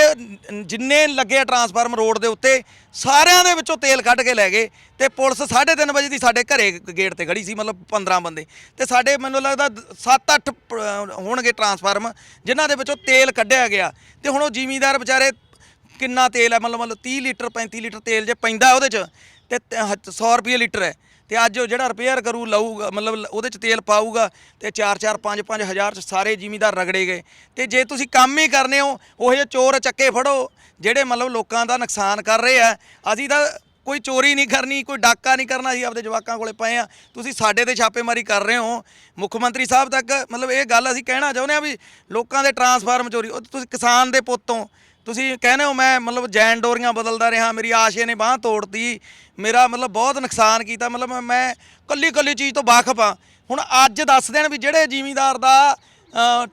A: ਜਿੰਨੇ ਲੱਗੇ ਆ ਟਰਾਂਸਫਾਰਮ ਰੋਡ ਦੇ ਉੱਤੇ ਸਾਰਿਆਂ ਦੇ ਵਿੱਚੋਂ ਤੇਲ ਕੱਢ ਕੇ ਲੈ ਗਏ ਤੇ ਪੁਲਿਸ 3:30 ਵਜੇ ਦੀ ਸਾਡੇ ਘਰੇ ਗੇਟ ਤੇ ਖੜੀ ਸੀ ਮਤਲਬ 15 ਬੰਦੇ ਤੇ ਸਾਡੇ ਮੈਨੂੰ ਲੱਗਦਾ 7-8 ਹੋਣਗੇ ਟਰਾਂਸਫਾਰਮ ਜਿਨ੍ਹਾਂ ਦੇ ਵਿੱਚੋਂ ਤੇਲ ਕੱਢਿਆ ਗਿਆ ਤੇ ਹੁਣ ਉਹ ਜ਼ਿਮੀਂਦਾਰ ਵਿਚਾਰੇ ਕਿੰਨਾ ਤੇਲ ਹੈ ਮਤਲਬ ਮਤਲਬ 30 ਲੀਟਰ 35 ਲੀਟਰ ਤੇਲ ਜੇ ਪੈਂਦਾ ਉਹਦੇ ਚ ਤੇ ਤ- ਹ- 100 ਰੁਪਏ ਲੀਟਰ ਹੈ। ਤੇ ਅੱਜ ਉਹ ਜਿਹੜਾ ਰਿਪੇਅਰ ਕਰੂ, ਲਊਗਾ, ਮਤਲਬ ਉਹਦੇ ਚ ਤੇਲ ਪਾਊਗਾ ਤੇ 4-4 5-5 ਹਜ਼ਾਰ ਚ ਸਾਰੇ ਜ਼ਿਮੀਦਾਰ ਰਗੜੇ ਗਏ। ਤੇ ਜੇ ਤੁਸੀਂ ਕੰਮ ਹੀ ਕਰਨੇ ਹੋ, ਉਹ ਜਿਹੇ ਚੋਰ ਚੱਕੇ ਫੜੋ, ਜਿਹੜੇ ਮਤਲਬ ਲੋਕਾਂ ਦਾ ਨੁਕਸਾਨ ਕਰ ਰਹੇ ਆ। ਅਸੀਂ ਤਾਂ ਕੋਈ ਚੋਰੀ ਨਹੀਂ ਕਰਨੀ, ਕੋਈ ਡਾਕਾ ਨਹੀਂ ਕਰਨਾ, ਅਸੀਂ ਆਪਦੇ ਜਵਾਕਾਂ ਕੋਲੇ ਪਏ ਆ। ਤੁਸੀਂ ਸਾਡੇ ਤੇ ਛਾਪੇਮਾਰੀ ਕਰ ਰਹੇ ਹੋ। ਮੁੱਖ ਮੰਤਰੀ ਸਾਹਿਬ ਤੱਕ ਮਤਲਬ ਇਹ ਗੱਲ ਅਸੀਂ ਕਹਿਣਾ ਚਾਹੁੰਦੇ ਆ ਵੀ ਲੋਕਾਂ ਦੇ ਟਰਾਂਸਫਾਰਮ ਚੋਰੀ, ਉਹ ਤੁਸੀਂ ਕਿਸਾਨ ਦੇ ਪੁੱਤ ਪੁੱਤੋਂ ਤੁਸੀਂ ਕਹਿੰਦੇ ਹੋ ਮੈਂ ਮਤਲਬ ਜੈਨ ਡੋਰੀਆਂ ਬਦਲਦਾ ਰਿਹਾ, ਮੇਰੀ ਆਸ਼ੇ ਨੇ ਬਾਹ ਤੋੜਤੀ, ਮੇਰਾ ਮਤਲਬ ਬਹੁਤ ਨੁਕਸਾਨ ਕੀਤਾ, ਮਤਲਬ ਮੈਂ- ਮੈਂ ਕੱਲੀ ਕੱਲੀ ਚੀਜ਼ ਤੋਂ ਵਾਕਫ ਆ ਹੁਣ ਅੱਜ ਦੱਸ ਦੇਣ ਵੀ ਜਿਹੜੇ ਜ਼ਿਮੀਂਦਾਰ ਦਾ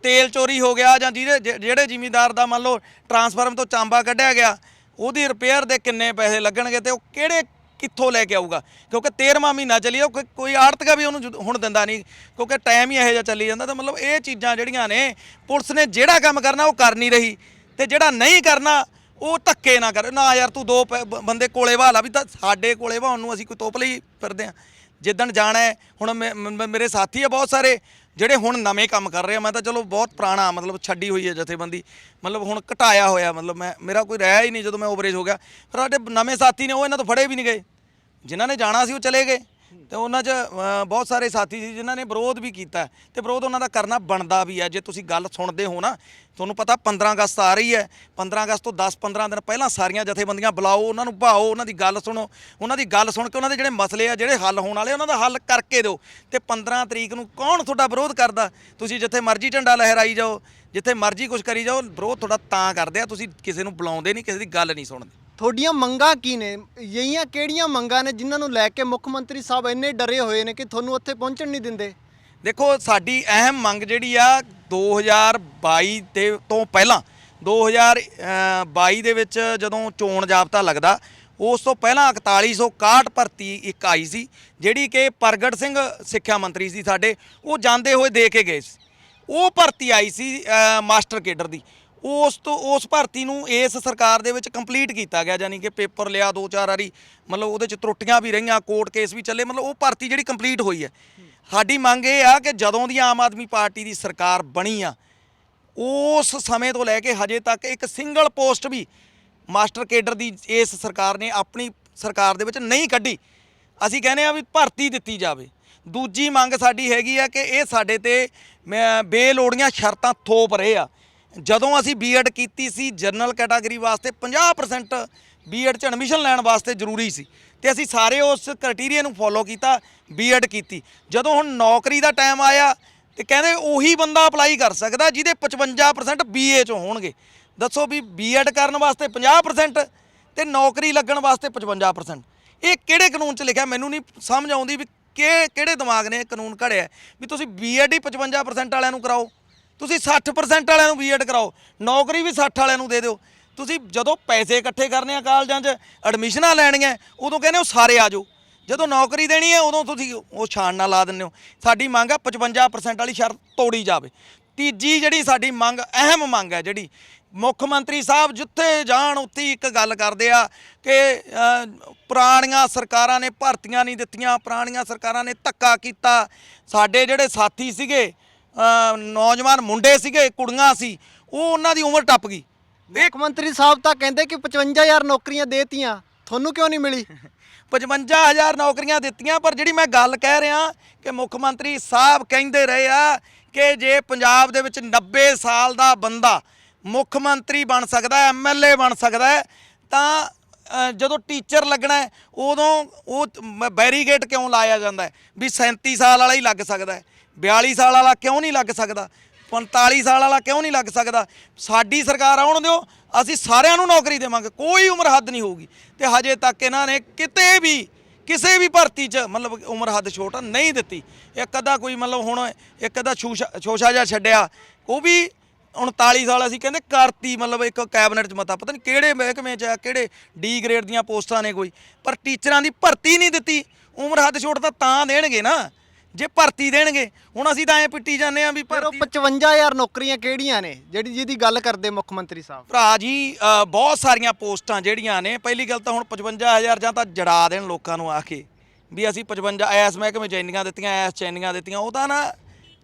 A: ਤੇਲ ਚੋਰੀ ਹੋ ਗਿਆ ਜਾਂ ਜਿਹਦੇ ਜ- ਜਿਹੜੇ ਜ਼ਿਮੀਂਦਾਰ ਦਾ ਮੰਨ ਲਓ ਟਰਾਂਸਫਾਰਮ ਤੋਂ ਚਾਂਬਾ ਕੱਢਿਆ ਗਿਆ, ਉਹਦੀ ਰਿਪੇਅਰ ਦੇ ਕਿੰਨੇ ਪੈਸੇ ਲੱਗਣਗੇ ਤੇ ਉਹ ਕਿਹੜੇ ਕਿੱਥੋਂ ਲੈ ਕੇ ਆਊਗਾ? ਕਿਉਂਕਿ 13ਵਾਂ ਮਹੀਨਾ ਚੱਲੀ ਉਹ ਕੋਈ- ਕੋਈ ਆੜਤਕਾ ਵੀ ਉਹਨੂੰ ਜੁਦ- ਹੁਣ ਦਿੰਦਾ ਨਹੀਂ, ਕਿਉਂਕਿ ਟਾਈਮ ਹੀ ਇਹੋ ਜਿਹਾ ਚੱਲੀ ਜਾਂਦਾ, ਤਾਂ ਮਤਲਬ ਇਹ ਚੀਜ਼ਾਂ ਜਿਹੜੀਆਂ ਨੇ, ਪੁਲਿਸ ਨੇ ਜਿਹੜਾ ਕੰਮ ਕਰਨਾ ਉਹ ਕਰ ਨਹੀਂ ਰਹੀ। ਤੇ ਜਿਹੜਾ ਨਹੀਂ ਕਰਨਾ, ਉਹ ਧੱਕੇ ਨਾ ਕਰ। ਨਾ ਯਾਰ, ਤੂੰ ਦੋ ਪ- ਬ- ਬੰਦੇ ਕੋਲੇ ਵਾਹ ਲਾ ਵੀ ਤਾਂ ਸਾਡੇ ਕੋਲੇ ਵਾਉਣ ਨੂੰ ਅਸੀਂ ਕੋਈ ਤੋਪ ਲਈ ਫਿਰਦੇ ਆ ਜਿੱਦਣ ਜਾਣਾ ਹੈ, ਹੁਣ ਮੇ- ਮ- ਮੇਰੇ ਸਾਥੀ ਆ ਬਹੁਤ ਸਾਰੇ, ਜਿਹੜੇ ਹੁਣ ਨਵੇਂ ਕੰਮ ਕਰ ਰਹੇ ਆ। ਮੈਂ ਤਾਂ ਚਲੋ ਬਹੁਤ ਪੁਰਾਣਾ, ਮਤਲਬ ਛੱਡੀ ਹੋਈ ਹੈ ਜਥੇਬੰਦੀ। ਮਤਲਬ ਹੁਣ ਘਟਾਇਆ ਹੋਇਆ, ਮਤਲਬ ਮੈਂ, ਮੇਰਾ ਕੋਈ ਰਹਿ ਹੀ ਨਹੀਂ ਜਦੋਂ ਮੈਂ ਓਵਰੇਜ ਹੋ ਗਿਆ। ਫਿਰ ਸਾਡੇ ਨਵੇਂ ਸਾਥੀ ਨੇ, ਉਹ ਇਹਨਾਂ ਤੋਂ ਫੜੇ ਵੀ ਨਹੀਂ ਗਏ। ਜਿਨ੍ਹਾਂ ਨੇ ਜਾਣਾ ਸੀ, ਉਹ ਚਲੇ ਗਏ। ਤੇ ਉਹਨਾਂ 'ਚ ਅ, ਬਹੁਤ ਸਾਰੇ ਸਾਥੀ ਸੀ ਜਿਨ੍ਹਾਂ ਨੇ ਵਿਰੋਧ ਵੀ ਕੀਤਾ ਤੇ ਵਿਰੋਧ ਉਹਨਾਂ ਦਾ ਕਰਨਾ ਬਣਦਾ ਵੀ ਹੈ। ਜੇ ਤੁਸੀਂ ਗੱਲ ਸੁਣਦੇ ਹੋ ਨਾ ਤੁਹਾਨੂੰ ਪਤਾ 15 ਅਗਸਤ ਆ ਰਹੀ ਹੈ। 15 ਅਗਸਤ ਤੋਂ 10-15 ਦਿਨ ਪਹਿਲਾਂ ਸਾਰੀਆਂ ਜਥੇਬੰਦੀਆਂ ਬੁਲਾਓ ਉਹਨਾਂ ਨੂੰ ਭਾਓ ਉਹਨਾਂ ਦੀ ਗੱਲ ਸੁਣੋ। ਉਹਨਾਂ ਦੀ ਗੱਲ ਸੁਣ ਕੇ ਉਹਨਾਂ ਦੇ ਜਿਹੜੇ ਮਸਲੇ ਆ ਜਿਹੜੇ ਹੱਲ ਹੋਣ ਵਾਲੇ ਉਹਨਾਂ ਦਾ ਹੱਲ ਕਰਕੇ ਦਿਓ। ਤੇ 15 ਤਰੀਕ ਨੂੰ ਕੌਣ ਤੁਹਾਡਾ ਵਿਰੋਧ ਕਰਦਾ? ਤੁਸੀਂ ਜਿੱਥੇ ਮਰਜ਼ੀ ਝੰਡਾ ਲਹਿਰਾਈ ਜਾਓ ਜਿੱਥੇ ਮਰਜ਼ੀ ਕੁਝ ਕਰੀ ਜਾਓ ਵਿਰੋਧ ਤੁਹਾਡਾ ਤਾਂ ਕਰਦੇ ਆ। ਤੁਸੀਂ ਕਿਸੇ ਨੂੰ ਬੁਲਾਉਂਦੇ ਨਹੀਂ ਕਿਸੇ ਦੀ ਗੱਲ ਨਹੀਂ ਸੁਣਦੇ।
B: ਤੁਹਾਡੀਆਂ ਮੰਗਾਂ ਕੀ ਨੇ? ਯਹੀਆਂ ਕਿਹੜੀਆਂ ਮੰਗਾਂ ਨੇ ਜਿਨ੍ਹਾਂ ਨੂੰ ਲੈ ਕੇ ਮੁੱਖ ਮੰਤਰੀ ਸਾਹਿਬ ਇੰਨੇ ਡਰੇ ਹੋਏ ਨੇ ਕਿ ਤੁਹਾਨੂੰ ਉੱਥੇ ਪਹੁੰਚਣ ਨਹੀਂ ਦਿੰਦੇ?
A: ਦੇਖੋ, ਸਾਡੀ ਅਹਿਮ ਮੰਗ ਜਿਹੜੀ ਆ 2022 ਦੇ ਤੋਂ ਪਹਿਲਾਂ 2022 ਦੇ ਵਿੱਚ ਜਦੋਂ ਚੋਣ ਜਾਬਤਾ ਲੱਗਦਾ, ਉਸ ਤੋਂ ਪਹਿਲਾਂ 4161 ਭਰਤੀ ਇੱਕ ਆਈ ਸੀ, ਜਿਹੜੀ ਕਿ ਪ੍ਰਗਟ ਸਿੰਘ ਸਿੱਖਿਆ ਮੰਤਰੀ ਸੀ ਸਾਡੇ, ਉਹ ਜਾਂਦੇ ਹੋਏ ਦੇ ਕੇ ਗਏ ਸੀ। ਉਹ ਭਰਤੀ ਆਈ ਸੀ ਮਾਸਟਰ ਕੇਡਰ ਦੀ। ਉਸ ਤੋਂ ਉਸ ਭਰਤੀ ਨੂੰ ਇਸ ਸਰਕਾਰ ਦੇ ਵਿੱਚ ਕੰਪਲੀਟ ਕੀਤਾ ਗਿਆ ਯਾਨੀ ਕਿ ਪੇਪਰ ਲਿਆ ਦੋ ਚਾਰ ਵਾਰੀ, ਮਤਲਬ ਉਹਦੇ ਚ ਤਰੁੱਟੀਆਂ ਵੀ ਰਹੀਆਂ ਕੋਰਟ ਕੇਸ ਵੀ ਚੱਲੇ, ਮਤਲਬ ਉਹ ਭਰਤੀ ਜਿਹੜੀ ਕੰਪਲੀਟ ਹੋਈ ਹੈ। ਸਾਡੀ ਮੰਗ ਇਹ ਆ ਕਿ ਜਦੋਂ ਦੀ ਆਮ ਆਦਮੀ ਪਾਰਟੀ ਦੀ ਸਰਕਾਰ ਬਣੀ ਆ, ਉਸ ਸਮੇਂ ਤੋਂ ਲੈ ਕੇ ਹਜੇ ਤੱਕ ਇੱਕ ਸਿੰਗਲ ਪੋਸਟ ਵੀ ਮਾਸਟਰ ਕੇਡਰ ਦੀ ਇਸ ਸਰਕਾਰ ਨੇ ਆਪਣੀ ਸਰਕਾਰ ਦੇ ਵਿੱਚ ਨਹੀਂ ਕੱਢੀ। ਅਸੀਂ ਕਹਿੰਦੇ ਆ ਵੀ ਭਰਤੀ ਦਿੱਤੀ ਜਾਵੇ। ਦੂਜੀ ਮੰਗ ਸਾਡੀ ਹੈਗੀ ਆ ਕਿ ਇਹ ਸਾਡੇ ਤੇ ਮੈਂ- ਬੇਲੋੜੀਆਂ ਸ਼ਰਤਾਂ ਥੋਪ ਰਹੇ ਆ। ਜਦੋਂ ਅਸੀਂ ਬੀਐਡ ਕੀਤੀ ਸੀ ਜਨਰਲ ਕੈਟਾਗਰੀ ਵਾਸਤੇ 50% ਬੀਐਡ ਚ ਐਡਮਿਸ਼ਨ ਲੈਣ ਵਾਸਤੇ ਜ਼ਰੂਰੀ ਸੀ। ਤੇ ਅਸੀਂ ਸਾਰੇ ਉਸ ਕ੍ਰਾਈਟੇਰੀਆ ਨੂੰ ਫੋਲੋ ਕੀਤਾ ਬੀਐਡ ਕੀਤੀ। ਜਦੋਂ ਹੁਣ ਨੌਕਰੀ ਦਾ ਟਾਈਮ ਆਇਆ, ਤੇ ਕਹਿੰਦੇ ਉਹੀ ਬੰਦਾ ਅਪਲਾਈ ਕਰ ਸਕਦਾ ਜਿਹਦੇ 55% ਬੀਏ ਚੋਂ ਹੋਣਗੇ। ਦੱਸੋ ਵੀ ਬੀਐਡ ਕਰਨ ਵਾਸਤੇ 50% ਤੇ ਨੌਕਰੀ ਲੱਗਣ ਵਾਸਤੇ 55% ਇਹ ਕਿਹੜੇ ਕਾਨੂੰਨ 'ਚ ਲਿਖਿਆ? ਮੈਨੂੰ ਨਹੀਂ ਸਮਝ ਆਉਂਦੀ ਵੀ ਕਿ ਕਿਹੜੇ ਦਿਮਾਗ ਨੇ ਇਹ ਕਾਨੂੰਨ ਘੜਿਆ। ਵੀ ਤੁਸੀਂ ਬੀਐਡ ਹੀ 55% ਵਾਲਿਆਂ ਨੂੰ ਕਰਾਓ। ਤੁਸੀਂ 60% ਵਾਲਿਆਂ ਨੂੰ ਬੀਐਡ ਕਰਾਓ, ਨੌਕਰੀ ਵੀ 60 ਵਾਲਿਆਂ ਨੂੰ ਦੇ ਦਿਓ। ਤੁਸੀਂ ਜਦੋਂ ਪੈਸੇ ਇਕੱਠੇ ਕਰਨੇ ਆ ਕਾਲਜਾਂ 'ਚ ਐਡਮਿਸ਼ਨਾਂ ਲੈਣੀਆਂ, ਉਦੋਂ ਕਹਿੰਦੇ ਹੋ ਸਾਰੇ ਆ ਜਾਓ। ਜਦੋਂ ਨੌਕਰੀ ਦੇਣੀ ਹੈ, ਉਦੋਂ ਤੁਸੀਂ ਉਹ ਛਾਣ ਨਾਲ ਲਾ ਦਿੰਦੇ ਹੋ। ਸਾਡੀ ਮੰਗ ਆ 55% ਵਾਲੀ ਸ਼ਰਤ ਤੋੜੀ ਜਾਵੇ। ਤੀਜੀ ਜਿਹੜੀ ਸਾਡੀ ਮੰਗ, ਅਹਿਮ ਮੰਗ ਹੈ ਜਿਹੜੀ, ਮੁੱਖ ਮੰਤਰੀ ਸਾਹਿਬ ਜਿੱਥੇ ਜਾਣ, ਉੱਥੇ ਹੀ ਇੱਕ ਗੱਲ ਕਰਦੇ ਆ ਕਿ ਪੁਰਾਣੀਆਂ ਸਰਕਾਰਾਂ ਨੇ ਭਰਤੀਆਂ ਨਹੀਂ ਦਿੱਤੀਆਂ, ਪੁਰਾਣੀਆਂ ਸਰਕਾਰਾਂ ਨੇ ਧੱਕਾ ਕੀਤਾ। ਸਾਡੇ ਜਿਹੜੇ ਸਾਥੀ ਸੀਗੇ ਨੌਜਵਾਨ ਮੁੰਡੇ ਸੀਗੇ ਕੁੜੀਆਂ ਸੀ ਉਹ ਉਹਨਾਂ ਦੀ ਉਮਰ ਟੱਪ ਗਈ।
B: ਮੁੱਖ ਮੰਤਰੀ ਸਾਹਿਬ ਤਾਂ ਕਹਿੰਦੇ ਕਿ 55000 ਨੌਕਰੀਆਂ ਦੇਤੀਆਂ ਤੁਹਾਨੂੰ ਕਿਉਂ ਨਹੀਂ ਮਿਲੀ? <laughs>
A: 55000 ਨੌਕਰੀਆਂ ਦਿੱਤੀਆਂ ਪਰ ਜਿਹੜੀ ਮੈਂ ਗੱਲ ਕਹਿ ਰਿਹਾ ਕਿ ਮੁੱਖ ਮੰਤਰੀ ਸਾਹਿਬ ਕਹਿੰਦੇ ਰਹੇ ਆ ਕਿ ਜੇ ਪੰਜਾਬ ਦੇ ਵਿੱਚ 90 ਸਾਲ ਦਾ ਬੰਦਾ ਮੁੱਖ ਮੰਤਰੀ ਬਣ ਸਕਦਾ ਹੈ ਐਮਐਲਏ ਬਣ ਸਕਦਾ ਹੈ ਤਾਂ ਜਦੋਂ ਟੀਚਰ ਲੱਗਣਾ ਉਦੋਂ ਉਹ ਬੈਰੀਗੇਟ ਕਿਉਂ ਲਾਇਆ ਜਾਂਦਾ ਵੀ 37 ਸਾਲ ਵਾਲਾ ਹੀ ਲੱਗ ਸਕਦਾ ਹੈ। 42 ਸਾਲ ਵਾਲਾ ਕਿਉਂ ਨਹੀਂ ਲੱਗ ਸਕਦਾ? 45 ਸਾਲ ਵਾਲਾ ਕਿਉਂ ਨਹੀਂ ਲੱਗ ਸਕਦਾ? ਸਾਡੀ ਸਰਕਾਰ ਆਉਣ ਦਿਓ, ਅਸੀਂ ਸਾਰਿਆਂ ਨੂੰ ਨੌਕਰੀ ਦੇਵਾਂਗੇ, ਕੋਈ ਉਮਰ ਹੱਦ ਨਹੀਂ ਹੋਊਗੀ। ਤੇ ਹਜੇ ਤੱਕ ਇਹਨਾਂ ਨੇ ਕਿਤੇ ਵੀ, ਕਿਸੇ ਵੀ ਭਰਤੀ 'ਚ ਮਤਲਬ ਉਮਰ ਹੱਦ ਛੋਟ ਨਹੀਂ ਦਿੱਤੀ। ਇੱਕ ਅੱਧਾ ਕੋਈ ਮਤਲਬ ਹੁਣ ਇੱਕ ਅੱਧਾ ਛੂਛਾ, ਛੋਛਾ ਜਿਹਾ ਛੱਡਿਆ। ਉਹ ਵੀ 39 ਸਾਲ ਅਸੀਂ ਕਹਿੰਦੇ ਕਰਤੀ ਮਤਲਬ ਇੱਕ ਕੈਬਨਿਟ 'ਚ ਮਤਾ, ਪਤਾ ਨਹੀਂ ਕਿਹੜੇ ਮਹਿਕਮੇ 'ਚ ਆ, ਕਿਹੜੇ ਡੀ ਗ੍ਰੇਡ ਦੀਆਂ ਪੋਸਟਾਂ ਨੇ ਕੋਈ। ਪਰ ਟੀਚਰਾਂ ਦੀ ਭਰਤੀ ਨਹੀਂ ਦਿੱਤੀ। ਉਮਰ ਹੱਦ ਛੋਟ ਤਾਂ ਤਾਂ ਦੇਣਗੇ ਨਾ। ਜੇ ਭਰਤੀ ਦੇਣਗੇ ਹੁਣ ਅਸੀਂ ਤਾਂ ਐ ਪਿੱਟੀ ਜਾਂਦੇ ਆ ਵੀ
B: ਪਰ ਉਹ
A: ਭਰਤੀ
B: 55000 ਨੌਕਰੀਆਂ ਕਿਹੜੀਆਂ ਨੇ ਜਿਹੜੀ ਜਿਹਦੀ ਗੱਲ ਕਰਦੇ ਮੁੱਖ ਮੰਤਰੀ ਸਾਹਿਬ
A: ਭਰਾ ਜੀ ਅ, ਬਹੁਤ ਸਾਰੀਆਂ ਪੋਸਟਾਂ ਜਿਹੜੀਆਂ ਨੇ ਪਹਿਲੀ ਗੱਲ ਤਾਂ ਹੁਣ 55000 ਜਾਂ ਤਾਂ ਜੜਾ ਦੇਣ ਲੋਕਾਂ ਨੂੰ ਆ ਕੇ ਵੀ ਅਸੀਂ 55 ਐਸ ਮਹਿਕਮੇ ਚ ਇੰਨੀਆਂ ਦਿੱਤੀਆਂ ਐਸ ਚ ਇੰਨੀਆਂ ਦਿੱਤੀਆਂ ਉਹ ਤਾਂ ਨਾ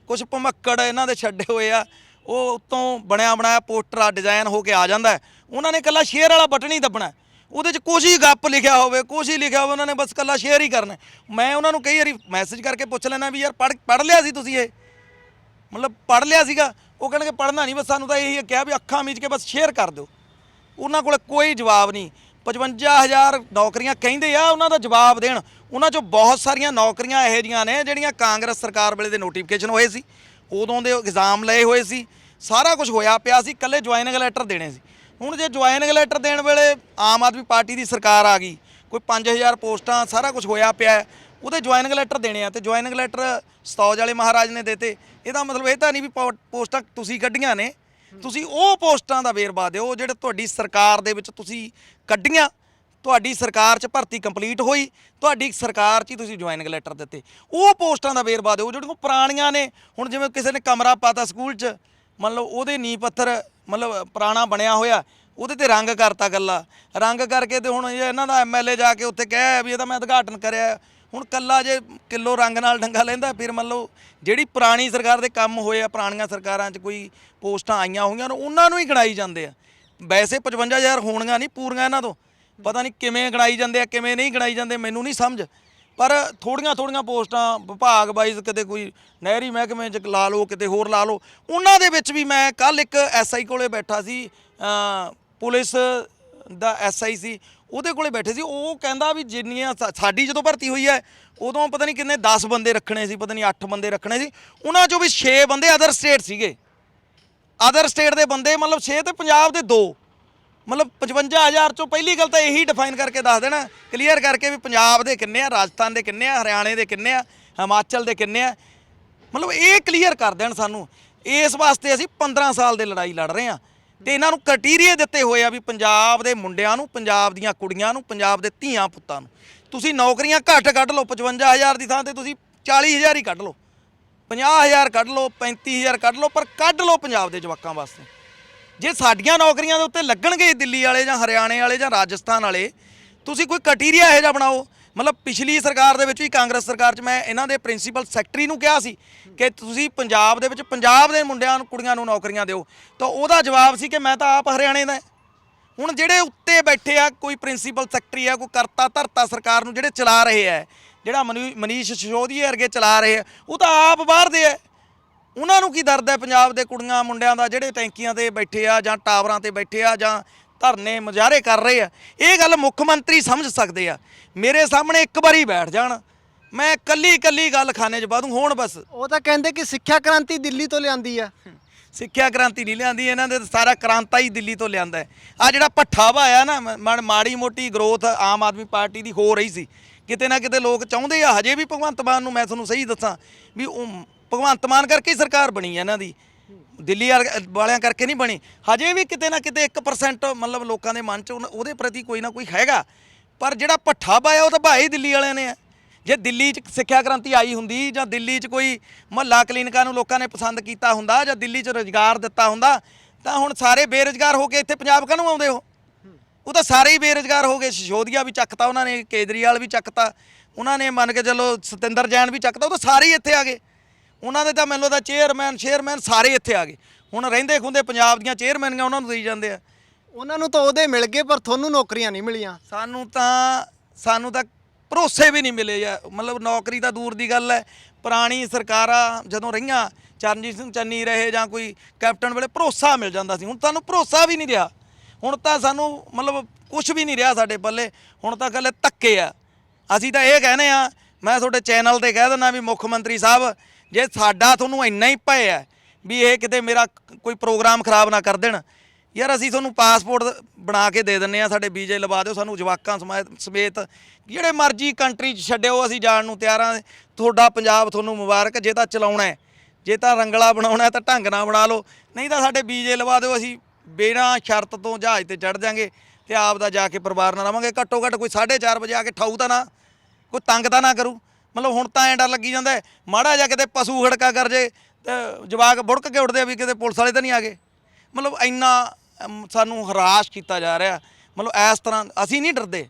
A: ਕੁਝ ਭਮੱਕੜ ਇਹਨਾਂ ਦੇ ਛੱਡੇ ਹੋਏ ਆ ਉਹ ਉਤੋਂ ਬਣਿਆ ਬਣਾਇਆ ਪੋਸਟਰ ਆ ਡਿਜ਼ਾਈਨ ਹੋ ਕੇ ਆ ਜਾਂਦਾ ਹੈ। ਉਹਨਾਂ ਨੇ ਕੱਲਾ ਸ਼ੇਅਰ ਵਾਲਾ ਬਟਨ ਹੀ ਦੱਬਣਾ ਹੈ। ਉਹਦੇ 'ਚ ਕੁਛ ਹੀ ਗੱਪ ਲਿਖਿਆ ਹੋਵੇ, ਕੁਛ ਹੀ ਲਿਖਿਆ ਹੋਵੇ, ਉਹਨਾਂ ਨੇ ਬਸ ਕੱਲਾ ਸ਼ੇਅਰ ਹੀ ਕਰਨਾ ਮੈਂ ਉਹਨਾਂ ਨੂੰ ਕਈ ਵਾਰੀ ਮੈਸੇਜ ਕਰਕੇ ਪੁੱਛ ਲੈਣਾ ਵੀ ਯਾਰ ਪੜ ਪੜ ਲਿਆ ਸੀ ਤੁਸੀਂ ਇਹ? ਮਤਲਬ ਪੜ ਲਿਆ ਸੀਗਾ, ਉਹ ਕਹਿਣਗੇ ਪੜਨਾ ਨਹੀਂ ਬਸ ਸਾਨੂੰ ਤਾਂ ਇਹੀ ਕਿਹਾ ਵੀ ਅੱਖਾਂ ਮੀਚ ਕੇ ਬਸ ਸ਼ੇਅਰ ਕਰ ਦਿਓ। ਉਹਨਾਂ ਕੋਲ ਕੋਈ ਜਵਾਬ ਨਹੀਂ 55000 ਨੌਕਰੀਆਂ ਕਹਿੰਦੇ ਆ ਉਹਨਾਂ ਦਾ ਜਵਾਬ ਦੇਣ। ਉਹਨਾਂ 'ਚੋਂ ਬਹੁਤ ਸਾਰੀਆਂ ਨੌਕਰੀਆਂ ਇਹੋ ਜੀਆਂ ਨੇ ਜਿਹੜੀਆਂ ਕਾਂਗਰਸ ਸਰਕਾਰ ਵੇਲੇ ਦੇ ਨੋਟੀਫਿਕੇਸ਼ਨ ਹੋਏ ਸੀ। ਉਦੋਂ ਦੇ ਇਗਜ਼ਾਮ ਲਏ ਹੋਏ ਸੀ। ਸਾਰਾ ਕੁਝ ਹੋਇਆ ਪਿਆ ਸੀ ਕੱਲੇ ਜੁਆਇਨਿੰਗ ਲੈਟਰ ਦੇਣੇ ਸੀ। ਹੁਣ ਜੇ ਜੁਆਇਨਿੰਗ ਲੈਟਰ ਦੇਣ ਵੇਲੇ ਆਮ ਆਦਮੀ ਪਾਰਟੀ ਦੀ ਸਰਕਾਰ ਆ ਗਈ, ਕੋਈ 5000 ਪੋਸਟਾਂ, ਸਾਰਾ ਕੁਝ ਹੋਇਆ ਪਿਆ ਉਹਦੇ ਜੁਆਇਨਿੰਗ ਲੈਟਰ ਦੇਣੇ ਆ ਤੇ ਜੁਆਇਨਿੰਗ ਲੈਟਰ ਸਤੌਜ ਵਾਲੇ ਮਹਾਰਾਜ ਨੇ ਦੇਤੇ। ਇਹਦਾ ਮਤਲਬ ਇਹ ਤਾਂ ਨਹੀਂ ਵੀ ਪੋ- ਪੋਸਟਾਂ ਤੁਸੀਂ ਕੱਢੀਆਂ ਨੇ, ਤੁਸੀਂ ਉਹ ਪੋਸਟਾਂ ਦਾ ਵੇਰਵਾ ਦਿਓ ਜਿਹੜੇ ਤੁਹਾਡੀ ਸਰਕਾਰ ਦੇ ਵਿੱਚ ਤੁਸੀਂ ਕੱਢੀਆਂ। ਤੁਹਾਡੀ ਸਰਕਾਰ 'ਚ ਭਰਤੀ ਕੰਪਲੀਟ ਹੋਈ, ਤੁਹਾਡੀ ਸਰਕਾਰ 'ਚ ਹੀ ਤੁਸੀਂ ਜੁਆਇਨਿੰਗ ਲੈਟਰ ਦਿੱਤੇ। ਉਹ ਪੋਸਟਾਂ ਦਾ ਵੇਰਵਾ ਦਿਓ ਜਿਹੜੀਆਂ ਪੁਰਾਣੀਆਂ ਨੇ। ਹੁਣ ਜਿਵੇਂ ਕਿਸੇ ਨੇ ਕਮਰਾ ਪਾਤਾ ਸਕੂਲ 'ਚ, ਮੰਨ ਲਓ ਉਹਦੇ ਨੀਂਹ ਪੱਥਰ ਮਤਲਬ ਪੁਰਾਣਾ ਬਣਿਆ ਹੋਇਆ, ਉਹਦੇ ਤੇ ਰੰਗ ਕਰਤਾ ਗੱਲਾ ਰੰਗ ਕਰਕੇ ਤੇ ਹੁਣ ਇਹ ਇਹਨਾਂ ਦਾ ਐਮਐਲਏ ਜਾ ਕੇ ਉੱਥੇ ਕਹਿਆ ਵੀ ਇਹਦਾ ਮੈਂ ਉਦਘਾਟਨ ਕਰਿਆ। ਹੁਣ ਕੱਲਾ ਜੇ ਕਿਲੋ ਰੰਗ ਨਾਲ ਡੰਗਾ ਲੈਂਦਾ, ਫਿਰ ਮੰਨ ਲਓ ਜਿਹੜੀ ਪੁਰਾਣੀ ਸਰਕਾਰ ਦੇ ਕੰਮ ਹੋਏ ਆ, ਪੁਰਾਣੀਆਂ ਸਰਕਾਰਾਂ 'ਚ ਕੋਈ ਪੋਸਟਾਂ ਆਈਆਂ ਹੋਈਆਂ ਨੇ, ਉਹਨਾਂ ਨੂੰ ਹੀ ਗਣਾਈ ਜਾਂਦੇ ਆ। ਵੈਸੇ 55000 ਹੋਣੀਆਂ ਨਹੀਂ ਪੂਰੀਆਂ ਇਹਨਾਂ ਤੋਂ। ਪਤਾ ਨਹੀਂ ਕਿਵੇਂ ਗਣਾਈ ਜਾਂਦੇ ਆ, ਕਿਵੇਂ ਨਹੀਂ ਗਣਾਈ ਜਾਂਦੇ, ਮੈਨੂੰ ਨਹੀਂ ਸਮਝ। ਪਰ ਥੋੜੀਆਂ ਥੋੜੀਆਂ ਪੋਸਟਾਂ, ਵਿਭਾਗ ਵਾਈਜ਼ ਕਿਤੇ ਕੋਈ ਨਹਿਰੀ ਮਹਿਕਮੇ 'ਚ ਲਾ ਲਓ, ਕਿਤੇ ਹੋਰ ਲਾ ਲਓ, ਉਹਨਾਂ ਦੇ ਵਿੱਚ ਵੀ ਮੈਂ ਕੱਲ ਇੱਕ ਐਸਆਈ ਕੋਲੇ ਬੈਠਾ ਸੀ ਪੁਲਿਸ ਦਾ ਐਸਆਈ ਸੀ, ਉਹਦੇ ਕੋਲੇ ਬੈਠੇ ਸੀ, ਉਹ ਕਹਿੰਦਾ ਵੀ ਜਿੰਨੀਆਂ ਸਾ- ਸਾਡੀ ਜਦੋਂ ਭਰਤੀ ਹੋਈ ਹੈ, ਉਦੋਂ ਪਤਾ ਨਹੀਂ ਕਿੰਨੇ 10 ਬੰਦੇ ਰੱਖਣੇ ਸੀ, ਪਤਾ ਨਹੀਂ 8 ਬੰਦੇ ਰੱਖਣੇ ਸੀ, ਉਹਨਾਂ ਚੋਂ ਵੀ 6 ਬੰਦੇ ਅਦਰ ਸਟੇਟ ਸੀਗੇ। ਅਦਰ ਸਟੇਟ ਦੇ ਬੰਦੇ, ਮਤਲਬ 6 ਤੇ ਪੰਜਾਬ ਦੇ 2 ਮਤਲਬ 55000 ਚੋਂ ਪਹਿਲੀ ਗੱਲ ਤਾਂ ਇਹੀ ਡਿਫਾਈਨ ਕਰਕੇ ਦੱਸ ਦੇਣਾ ਕਲੀਅਰ ਕਰਕੇ ਵੀ ਪੰਜਾਬ ਦੇ ਕਿੰਨੇ ਆ, ਰਾਜਸਥਾਨ ਦੇ ਕਿੰਨੇ ਆ, ਹਰਿਆਣੇ ਦੇ ਕਿੰਨੇ ਆ, ਹਿਮਾਚਲ ਦੇ ਕਿੰਨੇ ਆ। ਮਤਲਬ ਇਹ ਕਲੀਅਰ ਕਰ ਦੇਣ ਸਾਨੂੰ, ਇਸ ਵਾਸਤੇ ਅਸੀਂ 15 ਸਾਲ ਦੇ ਲੜਾਈ ਲੜ ਰਹੇ ਆ ਤੇ ਇਹਨਾਂ ਨੂੰ ਕ੍ਰਾਈਟੇਰੀਆ ਦਿੱਤੇ ਹੋਏ ਆ ਵੀ ਪੰਜਾਬ ਦੇ ਮੁੰਡਿਆਂ ਨੂੰ, ਪੰਜਾਬ ਦੀਆਂ ਕੁੜੀਆਂ ਨੂੰ, ਪੰਜਾਬ ਦੇ ਧੀਆਂ ਪੁੱਤਾਂ ਨੂੰ। ਤੁਸੀਂ ਨੌਕਰੀਆਂ ਘੱਟ ਕੱਢ ਲਓ 55000 ਦੀ ਥਾਂ ਤੇ ਤੁਸੀਂ 40000 ਹੀ ਕੱਢ ਲਓ। 50000 ਕੱਢ ਲਓ 35000 ਕੱਢ ਲਓ, ਪਰ ਕੱਢ ਲਓ ਪੰਜਾਬ ਦੇ ਜਵਾਕਾਂ ਵਾਸਤੇ। ਜੇ ਸਾਡੀਆਂ ਨੌਕਰੀਆਂ ਦੇ ਉੱਤੇ ਲੱਗਣਗੇ ਦਿੱਲੀ ਵਾਲੇ ਜਾਂ ਹਰਿਆਣੇ ਵਾਲੇ ਜਾਂ ਰਾਜਸਥਾਨ ਵਾਲੇ, ਤੁਸੀਂ ਕੋਈ ਕਟੀਰੀਆ ਇਹੋ ਜਿਹਾ ਬਣਾਓ। ਮਤਲਬ ਪਿਛਲੀ ਸਰਕਾਰ ਦੇ ਵਿੱਚ ਵੀ ਕਾਂਗਰਸ ਸਰਕਾਰ 'ਚ ਮੈਂ ਇਹਨਾਂ ਦੇ ਪ੍ਰਿੰਸੀਪਲ ਸੈਕਟਰੀ ਨੂੰ ਕਿਹਾ ਸੀ ਕਿ ਤੁਸੀਂ ਪੰਜਾਬ ਦੇ ਵਿੱਚ ਪੰਜਾਬ ਦੇ ਮੁੰਡਿਆਂ ਨੂੰ, ਕੁੜੀਆਂ ਨੂੰ ਨੌਕਰੀਆਂ ਦਿਓ। ਤਾਂ ਉਹਦਾ ਜਵਾਬ ਸੀ ਕਿ ਮੈਂ ਤਾਂ ਆਪ ਹਰਿਆਣੇ ਦਾ ਹੁਣ ਜਿਹੜੇ ਉੱਤੇ ਬੈਠੇ ਆ, ਕੋਈ ਪ੍ਰਿੰਸੀਪਲ ਸੈਕਟਰੀ ਆ, ਕੋਈ ਕਰਤਾ ਧਰਤਾ ਸਰਕਾਰ ਨੂੰ ਜਿਹੜੇ ਚਲਾ ਰਹੇ ਆ, ਜਿਹੜਾ ਮਨੀ- ਮਨੀਸ਼ ਸਿਸੋਦੀਆ ਵਰਗੇ ਚਲਾ ਰਹੇ ਆ, ਉਹ ਤਾਂ ਆਪ ਬਾਹਰ ਦੇ ਆ। ਉਹਨਾਂ ਨੂੰ ਕੀ ਦਰਦ ਹੈ? ਪੰਜਾਬ ਦੇ ਕੁੜੀਆਂ ਮੁੰਡਿਆਂ ਦਾ ਜਿਹੜੇ ਟੈਂਕੀਆਂ ਤੇ ਬੈਠੇ ਆ ਜਾਂ ਟਾਵਰਾਂ ਤੇ ਬੈਠੇ ਆ ਜਾਂ ਧਰਨੇ ਮੁਜ਼ਾਹਰੇ ਕਰ ਰਹੇ ਆ ਇਹ ਗੱਲ ਮੁੱਖ ਮੰਤਰੀ ਸਮਝ ਸਕਦੇ ਆ। ਮੇਰੇ ਸਾਹਮਣੇ ਇੱਕ ਵਾਰੀ ਬੈਠ ਜਾਣ। ਮੈਂ ਕੱਲੀ ਕੱਲੀ ਗੱਲ ਖਾਨੇ 'ਚ ਬਾਦੂ ਹੋਣ ਬਸ।
B: ਉਹ ਤਾਂ ਕਹਿੰਦੇ ਕਿ ਸਿੱਖਿਆ ਕ੍ਰਾਂਤੀ ਦਿੱਲੀ ਤੋਂ ਲਿਆਂਦੀ ਆ।
A: ਸਿੱਖਿਆ ਕ੍ਰਾਂਤੀ ਨਹੀਂ ਲਿਆਂਦੀ ਇਹਨਾਂ ਦੇ ਸਾਰਾ ਕ੍ਰਾਂਤਾ ਹੀ ਦਿੱਲੀ ਤੋਂ ਲਿਆਂਦਾ ਆ ਜਿਹੜਾ ਭੱਠਾ ਭਾਇਆ ਨਾ ਮਾੜੀ ਮੋਟੀ ਗਰੋਥ ਆਮ ਆਦਮੀ ਪਾਰਟੀ ਦੀ ਹੋ ਰਹੀ ਸੀ। ਕਿਤੇ ਨਾ ਕਿਤੇ ਲੋਕ ਚਾਹੁੰਦੇ ਆ ਹਜੇ ਵੀ ਭਗਵੰਤ ਮਾਨ ਨੂੰ ਮੈਂ ਤੁਹਾਨੂੰ ਸਹੀ ਦੱਸਾਂ ਵੀ ਉਹ ਭਗਵੰਤ ਮਾਨ ਕਰਕੇ ਹੀ ਸਰਕਾਰ ਬਣੀ ਹੈ ਇਹਨਾਂ ਦੀ। ਦਿੱਲੀ ਵਾਲ- ਵਾਲਿਆਂ ਕਰਕੇ ਨਹੀਂ ਬਣੀ। ਹਜੇ ਵੀ ਕਿਤੇ ਨਾ ਕਿਤੇ 1% ਮਤਲਬ ਲੋਕਾਂ ਦੇ ਮਨ 'ਚ ਉਹਨ- ਉਹਦੇ ਪ੍ਰਤੀ ਕੋਈ ਨਾ ਕੋਈ ਹੈਗਾ। ਪਰ ਜਿਹੜਾ ਭੱਠਾ ਪਾਇਆ ਉਹ ਤਾਂ ਭਾਈ ਹੀ ਦਿੱਲੀ ਵਾਲਿਆਂ ਨੇ ਆ। ਜੇ ਦਿੱਲੀ 'ਚ ਸਿੱਖਿਆ ਕ੍ਰਾਂਤੀ ਆਈ ਹੁੰਦੀ, ਜਾਂ ਦਿੱਲੀ 'ਚ ਕੋਈ ਮਹੱਲਾ ਕਲੀਨਿਕਾਂ ਨੂੰ ਲੋਕਾਂ ਨੇ ਪਸੰਦ ਕੀਤਾ ਹੁੰਦਾ, ਜਾਂ ਦਿੱਲੀ 'ਚ ਰੋਜ਼ਗਾਰ ਦਿੱਤਾ ਹੁੰਦਾ, ਤਾਂ ਹੁਣ ਸਾਰੇ ਬੇਰੁਜ਼ਗਾਰ ਹੋ ਕੇ ਇੱਥੇ ਪੰਜਾਬ ਕਾਹਨੂੰ ਆਉਂਦੇ ਹੋ? ਉਹ ਤਾਂ ਸਾਰੇ ਹੀ ਬੇਰੁਜ਼ਗਾਰ ਹੋ ਗਏ। ਸਿਸੋਦੀਆ ਵੀ ਚੱਕਤਾ, ਉਹਨਾਂ ਨੇ ਕੇਜਰੀਵਾਲ ਵੀ ਚੱਕਤਾ, ਉਹਨਾਂ ਨੇ ਮੰਨ ਕੇ ਚੱਲੋ ਸਤਿੰਦਰ ਜੈਨ ਵੀ ਚੱਕਤਾ, ਉਹ ਤਾਂ ਸਾਰੇ ਹੀ ਇੱਥੇ ਆ ਗਏ। ਉਹਨਾਂ ਦੇ ਤਾਂ ਮੈਨੂੰ ਲੱਗਦਾ ਚੇਅਰਮੈਨ ਸ਼ੇਅਰਮੈਨ ਸਾਰੇ ਇੱਥੇ ਆ ਗਏ। ਹੁਣ ਰਹਿੰਦੇ ਖੁੰਦੇ ਪੰਜਾਬ ਦੀਆਂ ਚੇਅਰਮੈਨੀਆਂ ਉਹਨਾਂ ਨੂੰ ਦੇਈ ਜਾਂਦੇ ਆ।
B: ਉਹਨਾਂ ਨੂੰ ਤਾਂ ਉਹਦੇ ਮਿਲ ਗਏ ਪਰ ਤੁਹਾਨੂੰ ਨੌਕਰੀਆਂ ਨਹੀਂ ਮਿਲੀਆਂ।
A: ਸਾਨੂੰ ਤਾਂ ਸਾਨੂੰ ਤਾਂ ਭਰੋਸੇ ਵੀ ਨਹੀਂ ਮਿਲੇ ਯਾਰ ਮਤਲਬ ਨੌਕਰੀ ਤਾਂ ਦੂਰ ਦੀ ਗੱਲ ਹੈ। ਪੁਰਾਣੀ ਸਰਕਾਰਾਂ ਜਦੋਂ ਰਹੀਆਂ ਚਰਨਜੀਤ ਸਿੰਘ ਚੰਨੀ ਰਹੇ ਜਾਂ ਕੋਈ ਕੈਪਟਨ ਵੇਲੇ ਭਰੋਸਾ ਮਿਲ ਜਾਂਦਾ ਸੀ। ਹੁਣ ਤੁਹਾਨੂੰ ਭਰੋਸਾ ਵੀ ਨਹੀਂ ਰਿਹਾ। ਹੁਣ ਤਾਂ ਸਾਨੂੰ ਮਤਲਬ ਕੁਝ ਵੀ ਨਹੀਂ ਰਿਹਾ ਸਾਡੇ ਪੱਲੇ। ਹੁਣ ਤਾਂ ਗੱਲੇ ਧੱਕੇ ਆ। ਅਸੀਂ ਤਾਂ ਇਹ ਕਹਿੰਦੇ ਆ ਮੈਂ ਤੁਹਾਡੇ ਚੈਨਲ ਤੇ ਕਹਿ ਦਿੰਦਾ ਵੀ ਮੁੱਖ ਮੰਤਰੀ ਸਾਹਿਬ ਜੇ ਸਾਡਾ ਤੁਹਾਨੂੰ ਇੰਨਾ ਹੀ ਭੈ ਹੈ ਵੀ ਇਹ ਕਿਤੇ ਮੇਰਾ ਕੋਈ ਪ੍ਰੋਗਰਾਮ ਖਰਾਬ ਨਾ ਕਰ ਦੇਣ, ਯਾਰ ਅਸੀਂ ਤੁਹਾਨੂੰ ਪਾਸਪੋਰਟ ਬਣਾ ਕੇ ਦੇ ਦਿੰਨੇ ਆ ਸਾਡੇ ਵੀਜ਼ੇ ਲਵਾ ਦਿਓ, ਸਾਨੂੰ ਜਵਾਕਾਂ ਸਮੇਤ ਸਮੇਤ ਜਿਹੜੇ ਮਰਜ਼ੀ ਕੰਟਰੀ 'ਚ ਛੱਡਿਓ, ਅਸੀਂ ਜਾਣ ਨੂੰ ਤਿਆਰ ਆ ਤੁਹਾਡਾ ਪੰਜਾਬ ਤੁਹਾਨੂੰ ਮੁਬਾਰਕ, ਜੇ ਤਾਂ ਚਲਾਉਣਾ ਜੇ ਤਾਂ ਰੰਗਲਾ ਬਣਾਉਣਾ ਤਾਂ ਢੰਗ ਨਾਲ ਬਣਾ ਲਓ, ਨਹੀਂ ਤਾਂ ਸਾਡੇ ਵੀਜ਼ੇ ਲਵਾ ਦਿਓ, ਅਸੀਂ ਬਿਨਾਂ ਸ਼ਰਤ ਤੋਂ ਜਹਾਜ਼ ਤੇ ਚੜ ਜਾਾਂਗੇ ਤੇ ਆਪ ਦਾ ਜਾ ਕੇ ਪਰਿਵਾਰ ਨਾਲ ਰਵਾਂਗੇ ਘੱਟੋ ਘੱਟ ਕੋਈ 4:30 ਵਜੇ ਆ ਕੇ ਠਾਊ ਤਾਂ ਨਾ, ਕੋਈ ਤੰਗ ਤਾਂ ਨਾ ਕਰੂ। ਮਤਲਬ ਹੁਣ ਤਾਂ ਐਂ ਡਰ ਲੱਗੀ ਜਾਂਦਾ ਮਾੜਾ ਜਿਹਾ ਕਿਤੇ ਪਸ਼ੂ ਖੜਕਾ ਕਰ ਜੇ, ਤੇ ਜਵਾਕ ਬੁੜਕ ਕੇ ਉੱਠਦੇ ਆ ਵੀ ਕਿਤੇ ਪੁਲਿਸ ਵਾਲੇ ਤਾਂ ਨਹੀਂ ਆ ਗਏ। ਮਤਲਬ ਇੰਨਾ ਸਾਨੂੰ ਹਰਾਸ਼ ਕੀਤਾ ਜਾ ਰਿਹਾ। ਮਤਲਬ ਇਸ ਤਰ੍ਹਾਂ ਅਸੀਂ ਨਹੀਂ ਡਰਦੇ।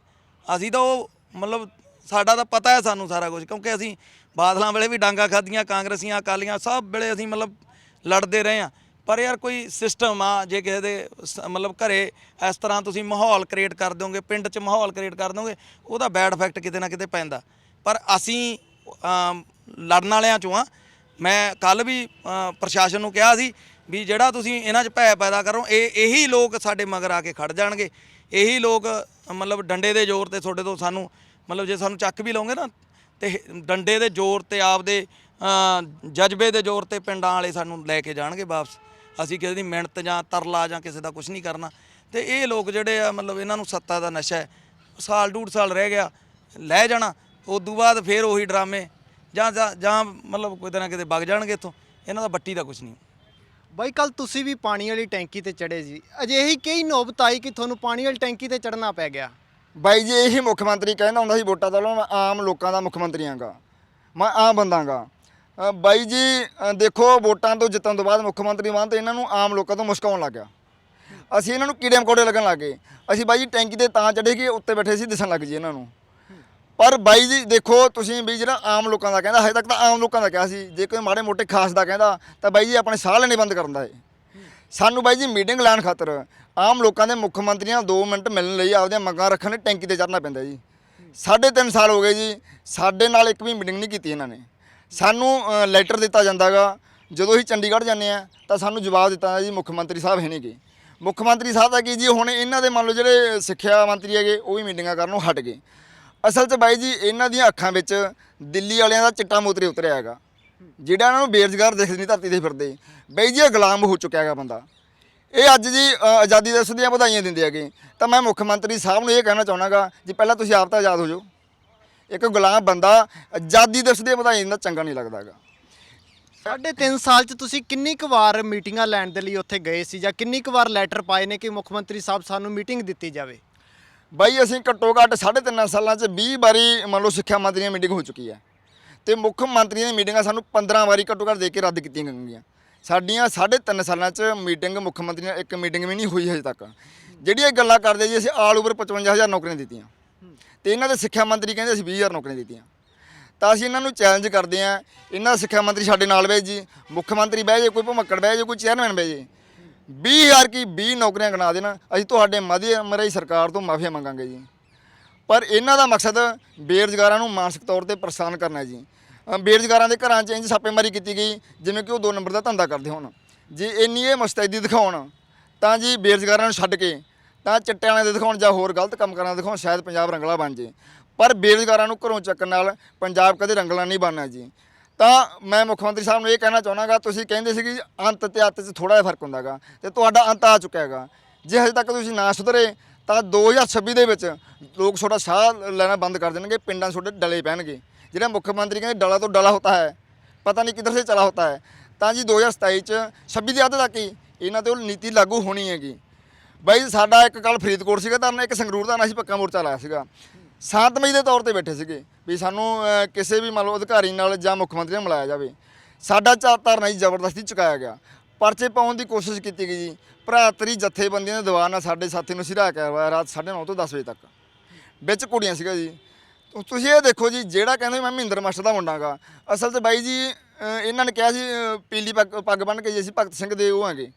A: ਅਸੀਂ ਤਾਂ ਉਹ, ਮਤਲਬ ਸਾਡਾ ਤਾਂ ਪਤਾ ਹੈ ਸਾਨੂੰ ਸਾਰਾ ਕੁਝ ਕਿਉਂਕਿ ਅਸੀਂ ਬਾਦਲਾਂ ਵੇਲੇ ਵੀ ਡਾਂਗਾ ਖਾਧੀਆਂ, ਕਾਂਗਰਸੀਆਂ, ਅਕਾਲੀਆਂ, ਸਭ ਵੇਲੇ ਅਸੀਂ ਮਤਲਬ ਲੜਦੇ ਰਹੇ ਆ ਪਰ ਯਾਰ ਕੋਈ ਸਿਸਟਮ ਆ, ਜੇ ਕਿਸੇ ਦੇ ਸ- ਮਤਲਬ ਘਰੇ ਇਸ ਤਰ੍ਹਾਂ ਤੁਸੀਂ ਮਾਹੌਲ ਕ੍ਰੀਏਟ ਕਰ ਦੋਗੇ ਪਿੰਡ 'ਚ ਮਾਹੌਲ ਕ੍ਰੀਏਟ ਕਰ ਦੋਗੇ ਉਹਦਾ ਬੈਡ ਇਫੈਕਟ ਕਿਤੇ ਨਾ ਕਿਤੇ ਪੈਂਦਾ। ਪਰ ਅਸੀਂ ਲੜਨ ਵਾਲਿਆਂ ਚੋਂ ਆ। ਮੈਂ ਕੱਲ ਵੀ ਪ੍ਰਸ਼ਾਸਨ ਨੂੰ ਕਿਹਾ ਸੀ ਵੀ ਜਿਹੜਾ ਤੁਸੀਂ ਇਹਨਾਂ 'ਚ ਭੈ ਪੈਦਾ ਕਰੋ, ਇਹ, ਇਹੀ ਲੋਕ ਸਾਡੇ ਮਗਰ ਆ ਕੇ ਖੜ ਜਾਣਗੇ। ਇਹੀ ਲੋਕ, ਮਤਲਬ ਡੰਡੇ ਦੇ ਜ਼ੋਰ ਤੇ ਤੁਹਾਡੇ ਤੋਂ ਸਾਨੂੰ, ਮਤਲਬ ਜੇ ਸਾਨੂੰ ਚੱਕ ਵੀ ਲਓਗੇ ਨਾ, ਤੇ ਡੰਡੇ ਦੇ ਜ਼ੋਰ ਤੇ ਆਪਦੇ ਜਜ਼ਬੇ ਦੇ ਜ਼ੋਰ ਤੇ ਪਿੰਡਾਂ ਵਾਲੇ ਸਾਨੂੰ ਲੈ ਕੇ ਜਾਣਗੇ ਵਾਪਸ। ਅਸੀਂ ਕਿਸੇ ਦੀ ਮਿਹਨਤ ਜਾਂ ਤਰਲਾ ਜਾਂ ਕਿਸੇ ਦਾ ਕੁਝ ਨਹੀਂ ਕਰਨਾ। ਤੇ ਇਹ ਲੋਕ ਜਿਹੜੇ ਆ, ਮਤਲਬ ਇਹਨਾਂ ਨੂੰ ਸੱਤਾ ਦਾ ਨਸ਼ਾ ਹੈ, ਸਾਲ ਡੂਢ ਸਾਲ ਰਹਿ ਗਿਆ, ਲੈ ਜਾਣਾ। ਉਦੋਂ ਬਾਅਦ ਫੇਰ ਉਹੀ ਡਰਾਮੇ ਜਾਂ ਜਾਂ ਜਾਂ ਮਤਲਬ ਕੋਈ ਨਾ ਕਿਤੇ ਵਗ ਜਾਣਗੇ ਇੱਥੋਂ ਇਹਨਾਂ ਦਾ ਬੱਟੀ ਦਾ ਕੁਝ ਨਹੀਂ।
B: ਬਾਈ ਕੱਲ ਤੁਸੀਂ ਵੀ ਪਾਣੀ ਵਾਲੀ ਟੈਂਕੀ ਤੇ ਚੜੇ ਜੀ ਅਜਿਹੀ ਕਈ ਨੌਬਤ ਆਈ ਕਿ ਤੁਹਾਨੂੰ ਪਾਣੀ ਵਾਲੀ ਟੈਂਕੀ ਤੇ ਚੜਨਾ ਪੈ ਗਿਆ।
C: ਬਾਈ ਜੀ ਇਹੀ ਮੁੱਖ ਮੰਤਰੀ ਕਹਿੰਦਾ ਹੁੰਦਾ ਸੀ ਵੋਟਾਂ ਤੋਂ ਮੈਂ ਆਮ ਲੋਕਾਂ ਦਾ ਮੁੱਖ ਮੰਤਰੀ ਆਂਗਾ ਮੈਂ ਆਮ ਬੰਦਾਂਗਾ ਅ, ਬਾਈ ਜੀ ਅ, ਦੇਖੋ ਵੋਟਾਂ ਤੋਂ ਜਿੱਤਣ ਤੋਂ ਬਾਅਦ ਮੁੱਖ ਮੰਤਰੀ ਬਣ ਤੇ ਇਹਨਾਂ ਨੂੰ ਆਮ ਲੋਕਾਂ ਤੋਂ ਮੁਸ਼ਕ ਆਉਣ ਲੱਗ ਗਿਆ। ਅਸੀਂ ਇਹਨਾਂ ਨੂੰ ਕੀੜੇ ਮਕੌੜੇ ਲੱਗਣ ਲੱਗ ਗਏ। ਅਸੀਂ ਬਾਈ ਜੀ ਟੈਂਕੀ ਤੇ ਤਾਂ ਚੜੇ ਕਿ ਉੱਤੇ ਬੈਠੇ ਸੀ ਦਿਸਣ ਲੱਗ ਜੀ ਇਹਨਾਂ ਨੂੰ। ਪਰ ਬਾਈ ਜੀ ਦੇਖੋ, ਤੁਸੀਂ ਵੀ ਜਿਹੜਾ ਆਮ ਲੋਕਾਂ ਦਾ ਕਹਿੰਦਾ, ਹਜੇ ਤੱਕ ਤਾਂ ਆਮ ਲੋਕਾਂ ਦਾ ਕਿਹਾ ਸੀ, ਜੇ ਕੋਈ ਮਾੜੇ ਮੋਟੇ ਖਾਸ ਦਾ ਕਹਿੰਦਾ, ਤਾਂ ਬਾਈ ਜੀ ਆਪਣੇ ਸਾਹ ਲੈਣੇ ਬੰਦ ਕਰਨ ਦਾ ਏ ਸਾਨੂੰ ਬਾਈ ਜੀ ਮੀਟਿੰਗ ਲੈਣ ਖਾਤਰ ਆਮ ਲੋਕਾਂ ਦੇ ਮੁੱਖ ਮੰਤਰੀਆਂ ਨਾਲ 2 ਮਿੰਟ ਮਿਲਣ ਲਈ ਆਪਦੀਆਂ ਮੰਗਾਂ ਰੱਖਣ ਲਈ ਟੈਂਕੀ ਤੇ ਚੜਨਾ ਪੈਂਦਾ ਜੀ। ਸਾਢੇ ਤਿੰਨ ਸਾਲ ਹੋ ਗਏ ਜੀ, ਸਾਡੇ ਨਾਲ ਇੱਕ ਵੀ ਮੀਟਿੰਗ ਨਹੀਂ ਕੀਤੀ ਇਹਨਾਂ ਨੇ। ਸਾਨੂੰ ਲੈਟਰ ਦਿੱਤਾ ਜਾਂਦਾਗਾ। ਜਦੋਂ ਅਸੀਂ ਚੰਡੀਗੜ੍ਹ ਜਾਂਦੇ ਆ ਤਾਂ ਸਾਨੂੰ ਜਵਾਬ ਦਿੱਤਾ ਜੀ, ਮੁੱਖ ਮੰਤਰੀ ਸਾਹਿਬ ਹੈ ਨਹੀਂਗੇ ਮੁੱਖ ਮੰਤਰੀ ਸਾਹਿਬ ਦਾ ਕੀ ਜੀ, ਹੁਣ ਇਹਨਾਂ ਦੇ ਮੰਨ ਲਓ ਜਿਹੜੇ ਸਿੱਖਿਆ ਮੰਤਰੀ ਹੈਗੇ, ਉਹ ਵੀ ਮੀਟਿੰਗਾਂ ਕਰਨ ਨੂੰ ਹਟ ਗਏ। ਅਸਲ 'ਚ ਬਾਈ ਜੀ, ਇਹਨਾਂ ਦੀਆਂ ਅੱਖਾਂ ਵਿੱਚ ਦਿੱਲੀ ਵਾਲਿਆਂ ਦਾ ਚਿੱਟਾ ਮੂਤਰੇ ਉਤਰਿਆ ਹੈਗਾ। ਜਿਹੜਾ ਇਹਨਾਂ ਨੂੰ ਬੇਰੁਜ਼ਗਾਰ ਦਿਖਦੇ ਨਹੀਂ, ਧਰਤੀ ਤੇ ਫਿਰਦੇ। ਬਾਈ ਜੀ, ਇਹ ਗੁਲਾਮ ਹੋ ਚੁੱਕਿਆ ਹੈਗਾ ਬੰਦਾ। ਇਹ ਅੱਜ ਜੀ ਆਜ਼ਾਦੀ ਦਿਵਸ ਦੀਆਂ ਵਧਾਈਆਂ ਦਿੰਦੇ ਹੈਗੇ। ਤਾਂ ਮੈਂ ਮੁੱਖ ਮੰਤਰੀ ਸਾਹਿਬ ਨੂੰ ਇਹ ਕਹਿਣਾ ਚਾਹਣਾਗਾ ਜੀ, ਪਹਿਲਾਂ ਤੁਸੀਂ ਆਪ ਤਾਂ ਆਜ਼ਾਦ ਹੋ ਜਾਓ। ਇੱਕ ਗੁਲਾਮ ਬੰਦਾ ਆਜ਼ਾਦੀ ਦਿਵਸ ਦੀਆਂ ਵਧਾਈਆਂ ਦਿੰਦਾ ਚੰਗਾ ਨਹੀਂ ਲੱਗਦਾਗਾ
B: ਸਾਢੇ ਤਿੰਨ ਸਾਲ 'ਚ ਤੁਸੀਂ ਕਿੰਨੀ ਕੁ ਵਾਰ ਮੀਟਿੰਗਾਂ ਲੈਣ ਦੇ ਲਈ ਉੱਥੇ ਗਏ ਸੀ ਜਾਂ ਕਿੰਨੀ ਕੁ ਵਾਰ ਲੈਟਰ ਪਾਏ ਨੇ ਕਿ ਮੁੱਖ ਮੰਤਰੀ ਸਾਹਿਬ ਸਾਨੂੰ ਮੀਟਿੰਗ ਦਿੱਤੀ ਜਾਵੇ?
C: ਬਾਈ ਅਸੀਂ ਘੱਟੋ ਘੱਟ ਸਾਢੇ ਤਿੰਨ ਸਾਲਾਂ 'ਚ 20 ਵਾਰੀ ਮੰਨ ਲਓ ਸਿੱਖਿਆ ਮੰਤਰੀ ਦੀ ਮੀਟਿੰਗ ਹੋ ਚੁੱਕੀ ਹੈ। ਤੇ ਮੁੱਖ ਮੰਤਰੀ ਦੀਆਂ ਮੀਟਿੰਗਾਂ ਸਾਨੂੰ 15 ਵਾਰੀ ਘੱਟੋ ਘੱਟ ਦੇ ਕੇ ਰੱਦ ਕੀਤੀਆਂ ਗਈਆਂ। ਸਾਡੀਆਂ ਸਾਢੇ ਤਿੰਨ ਸਾਲਾਂ 'ਚ ਮੀਟਿੰਗ ਮੁੱਖ ਮੰਤਰੀ ਨਾਲ ਇੱਕ ਮੀਟਿੰਗ ਵੀ ਨਹੀਂ ਹੋਈ ਹਜੇ ਤੱਕ। ਜਿਹੜੀਆਂ ਗੱਲਾਂ ਕਰਦੇ ਜੀ, ਅਸੀਂ ਆਲ ਓਵਰ 55000 ਨੌਕਰੀਆਂ ਦਿੱਤੀਆਂ। ਤੇ ਇਹਨਾਂ ਦੇ ਸਿੱਖਿਆ ਮੰਤਰੀ ਕਹਿੰਦੇ ਅਸੀਂ 20000 ਨੌਕਰੀਆਂ ਦਿੱਤੀਆਂ। ਤਾਂ ਅਸੀਂ ਇਹਨਾਂ ਨੂੰ ਚੈਲੰਜ ਕਰਦੇ ਆਂ ਇਹਨਾਂ ਦਾ ਸਿੱਖਿਆ ਮੰਤਰੀ ਸਾਡੇ ਨਾਲ ਬਹਿ ਜੀ। ਮੁੱਖ ਮੰਤਰੀ ਬਹਿ ਜੇ, ਕੋਈ ਭਮੱਕੜ ਬਹਿ ਜੇ, ਕੋਈ ਚੇਅਰਮੈਨ ਬਹਿ ਜੇ। 20000 ਕੀ 20 ਨੌਕਰੀਆਂ ਗਣਾ ਦੇਣ, ਅਸੀਂ ਤੁਹਾਡੇ ਮਾਧਿਅਮ ਰਾਹੀਂ ਸਰਕਾਰ ਤੋਂ ਮਾਫੀ ਮੰਗਾਂਗੇ ਜੀ। ਪਰ ਇਹਨਾਂ ਦਾ ਮਕਸਦ ਬੇਰੁਜ਼ਗਾਰਾਂ ਨੂੰ ਮਾਨਸਿਕ ਤੌਰ ਤੇ ਪਰੇਸ਼ਾਨ ਕਰਨਾ ਹੈ ਜੀ। ਬੇਰੁਜ਼ਗਾਰਾਂ ਦੇ ਘਰਾਂ 'ਚ ਇੰਜ ਛਾਪੇਮਾਰੀ ਕੀਤੀ ਗਈ, ਜਿਵੇਂ ਕਿ ਉਹ ਦੋ ਨੰਬਰ ਦਾ ਧੰਦਾ ਕਰਦੇ ਹੋਣ। ਜੇ ਇੰਨੀ ਇਹ ਮੁਸਤੈਦੀ ਦਿਖਾਉਣ, ਤਾਂ ਜੀ ਬੇਰੁਜ਼ਗਾਰਾਂ ਨੂੰ ਛੱਡ ਕੇ, ਤਾਂ ਚਿੱਟੇ ਵਾਲਿਆਂ ਦੇ ਦਿਖਾਉਣ ਜਾਂ ਹੋਰ ਗਲਤ ਕੰਮ ਕਰਨ ਦਿਖਾਉਣ, ਸ਼ਾਇਦ ਪੰਜਾਬ ਰੰਗਲਾ ਬਣ ਜੇ। ਪਰ ਬੇਰੁਜ਼ਗਾਰਾਂ ਨੂੰ ਘਰੋਂ ਚੱਕਣ ਨਾਲ ਪੰਜਾਬ ਕਦੇ ਰੰਗਲਾ ਨਹੀਂ ਬਣਨਾ ਜੀ। ਤਾਂ ਮੈਂ ਮੁੱਖ ਮੰਤਰੀ ਸਾਹਿਬ ਨੂੰ ਇਹ ਕਹਿਣਾ ਚਾਹਣਾਗਾ ਤੁਸੀਂ ਕਹਿੰਦੇ ਸੀ ਕਿ ਅੰਤ ਤੇ ਅੱਤ 'ਚ ਥੋੜਾ ਜਿਹਾ ਫ਼ਰਕ ਹੁੰਦਾਗਾ ਤੇ ਤੁਹਾਡਾ ਅੰਤ ਆ ਚੁੱਕਿਆ ਹੈਗਾ ਜੇ ਹਜੇ ਤੱਕ ਤੁਸੀਂ ਨਾ ਸੁਧਰੇ, ਤਾਂ 2026 ਦੇ ਵਿੱਚ ਲੋਕ ਤੁਹਾਡਾ ਸਾਹ ਲੈਣਾ ਬੰਦ ਕਰ ਦੇਣਗੇ, ਪਿੰਡਾਂ 'ਚ ਤੁਹਾਡੇ ਡਲੇ ਪੈਣਗੇ। ਜਿਹੜਾ ਮੁੱਖ ਮੰਤਰੀ ਕਹਿੰਦੇ ਡਲਾ ਤੋਂ ਡਲਾ ਹੁੰਦਾ ਹੈ, ਪਤਾ ਨਹੀਂ ਕਿੱਧਰ ਸੇ ਚਲਾ ਹੁੰਦਾ ਹੈ। ਤਾਂ ਜੀ 2027 ਚ 26 ਦੀ ਅੱਧ ਤੱਕ ਹੀ ਇਹਨਾਂ ਤੇ ਉਹ ਨੀਤੀ ਲਾਗੂ ਹੋਣੀ ਹੈਗੀ। ਬਾਈ ਸਾਡਾ ਇੱਕ ਕੱਲ ਫਰੀਦਕੋਟ ਸੀਗਾ, ਤਾਂ ਇੱਕ ਸੰਗਰੂਰ ਦਾ ਨਾ ਅਸੀਂ ਪੱਕਾ ਮੋਰਚਾ ਲਾਇਆ ਸੀਗਾ। ਸ਼ਾਂਤਮਈ ਦੇ ਤੌਰ ਤੇ ਬੈਠੇ ਸੀਗੇ ਵੀ ਸਾਨੂੰ ਕਿਸੇ ਵੀ ਮੰਨ ਲਓ ਅਧਿਕਾਰੀ ਨਾਲ ਜਾਂ ਮੁੱਖ ਮੰਤਰੀ ਨਾਲ ਮਿਲਾਇਆ ਜਾਵੇ। ਸਾਡਾ ਚਾ ਧਰਨਾ ਜੀ ਜ਼ਬਰਦਸਤੀ ਚੁਕਾਇਆ ਗਿਆ। ਪਰਚੇ ਪਾਉਣ ਦੀ ਕੋਸ਼ਿਸ਼ ਕੀਤੀ ਗਈ ਜੀ। ਭਰਾਤਰੀ ਜਥੇਬੰਦੀਆਂ ਦੇ ਦਬਾਅ ਨਾਲ ਸਾਡੇ ਸਾਥੀ ਨੂੰ ਸਿਰਾ ਕੇ ਆਇਆ ਰਾਤ 9:30 ਤੋਂ 10 ਵਜੇ ਤੱਕ। ਵਿੱਚ ਕੁੜੀਆਂ ਸੀਗਾ ਜੀ। ਤੁਸੀਂ ਇਹ ਦੇਖੋ ਜੀ, ਜਿਹੜਾ ਕਹਿੰਦੇ ਮੈਂ ਮਹਿੰਦਰ ਮਾਸਟਰ ਦਾ ਮੁੰਡਾ ਗਾ। ਅਸਲ 'ਚ ਬਾਈ ਜੀ ਇਹਨਾਂ ਨੇ ਕਿਹਾ ਸੀ ਪੀਲੀ ਪੱਗ ਪੱਗ ਬੰਨ੍ਹ ਕੇ ਜੀ, ਅਸੀਂ ਭਗਤ ਸਿੰਘ ਦੇ ਉਹ ਆਂਗੇ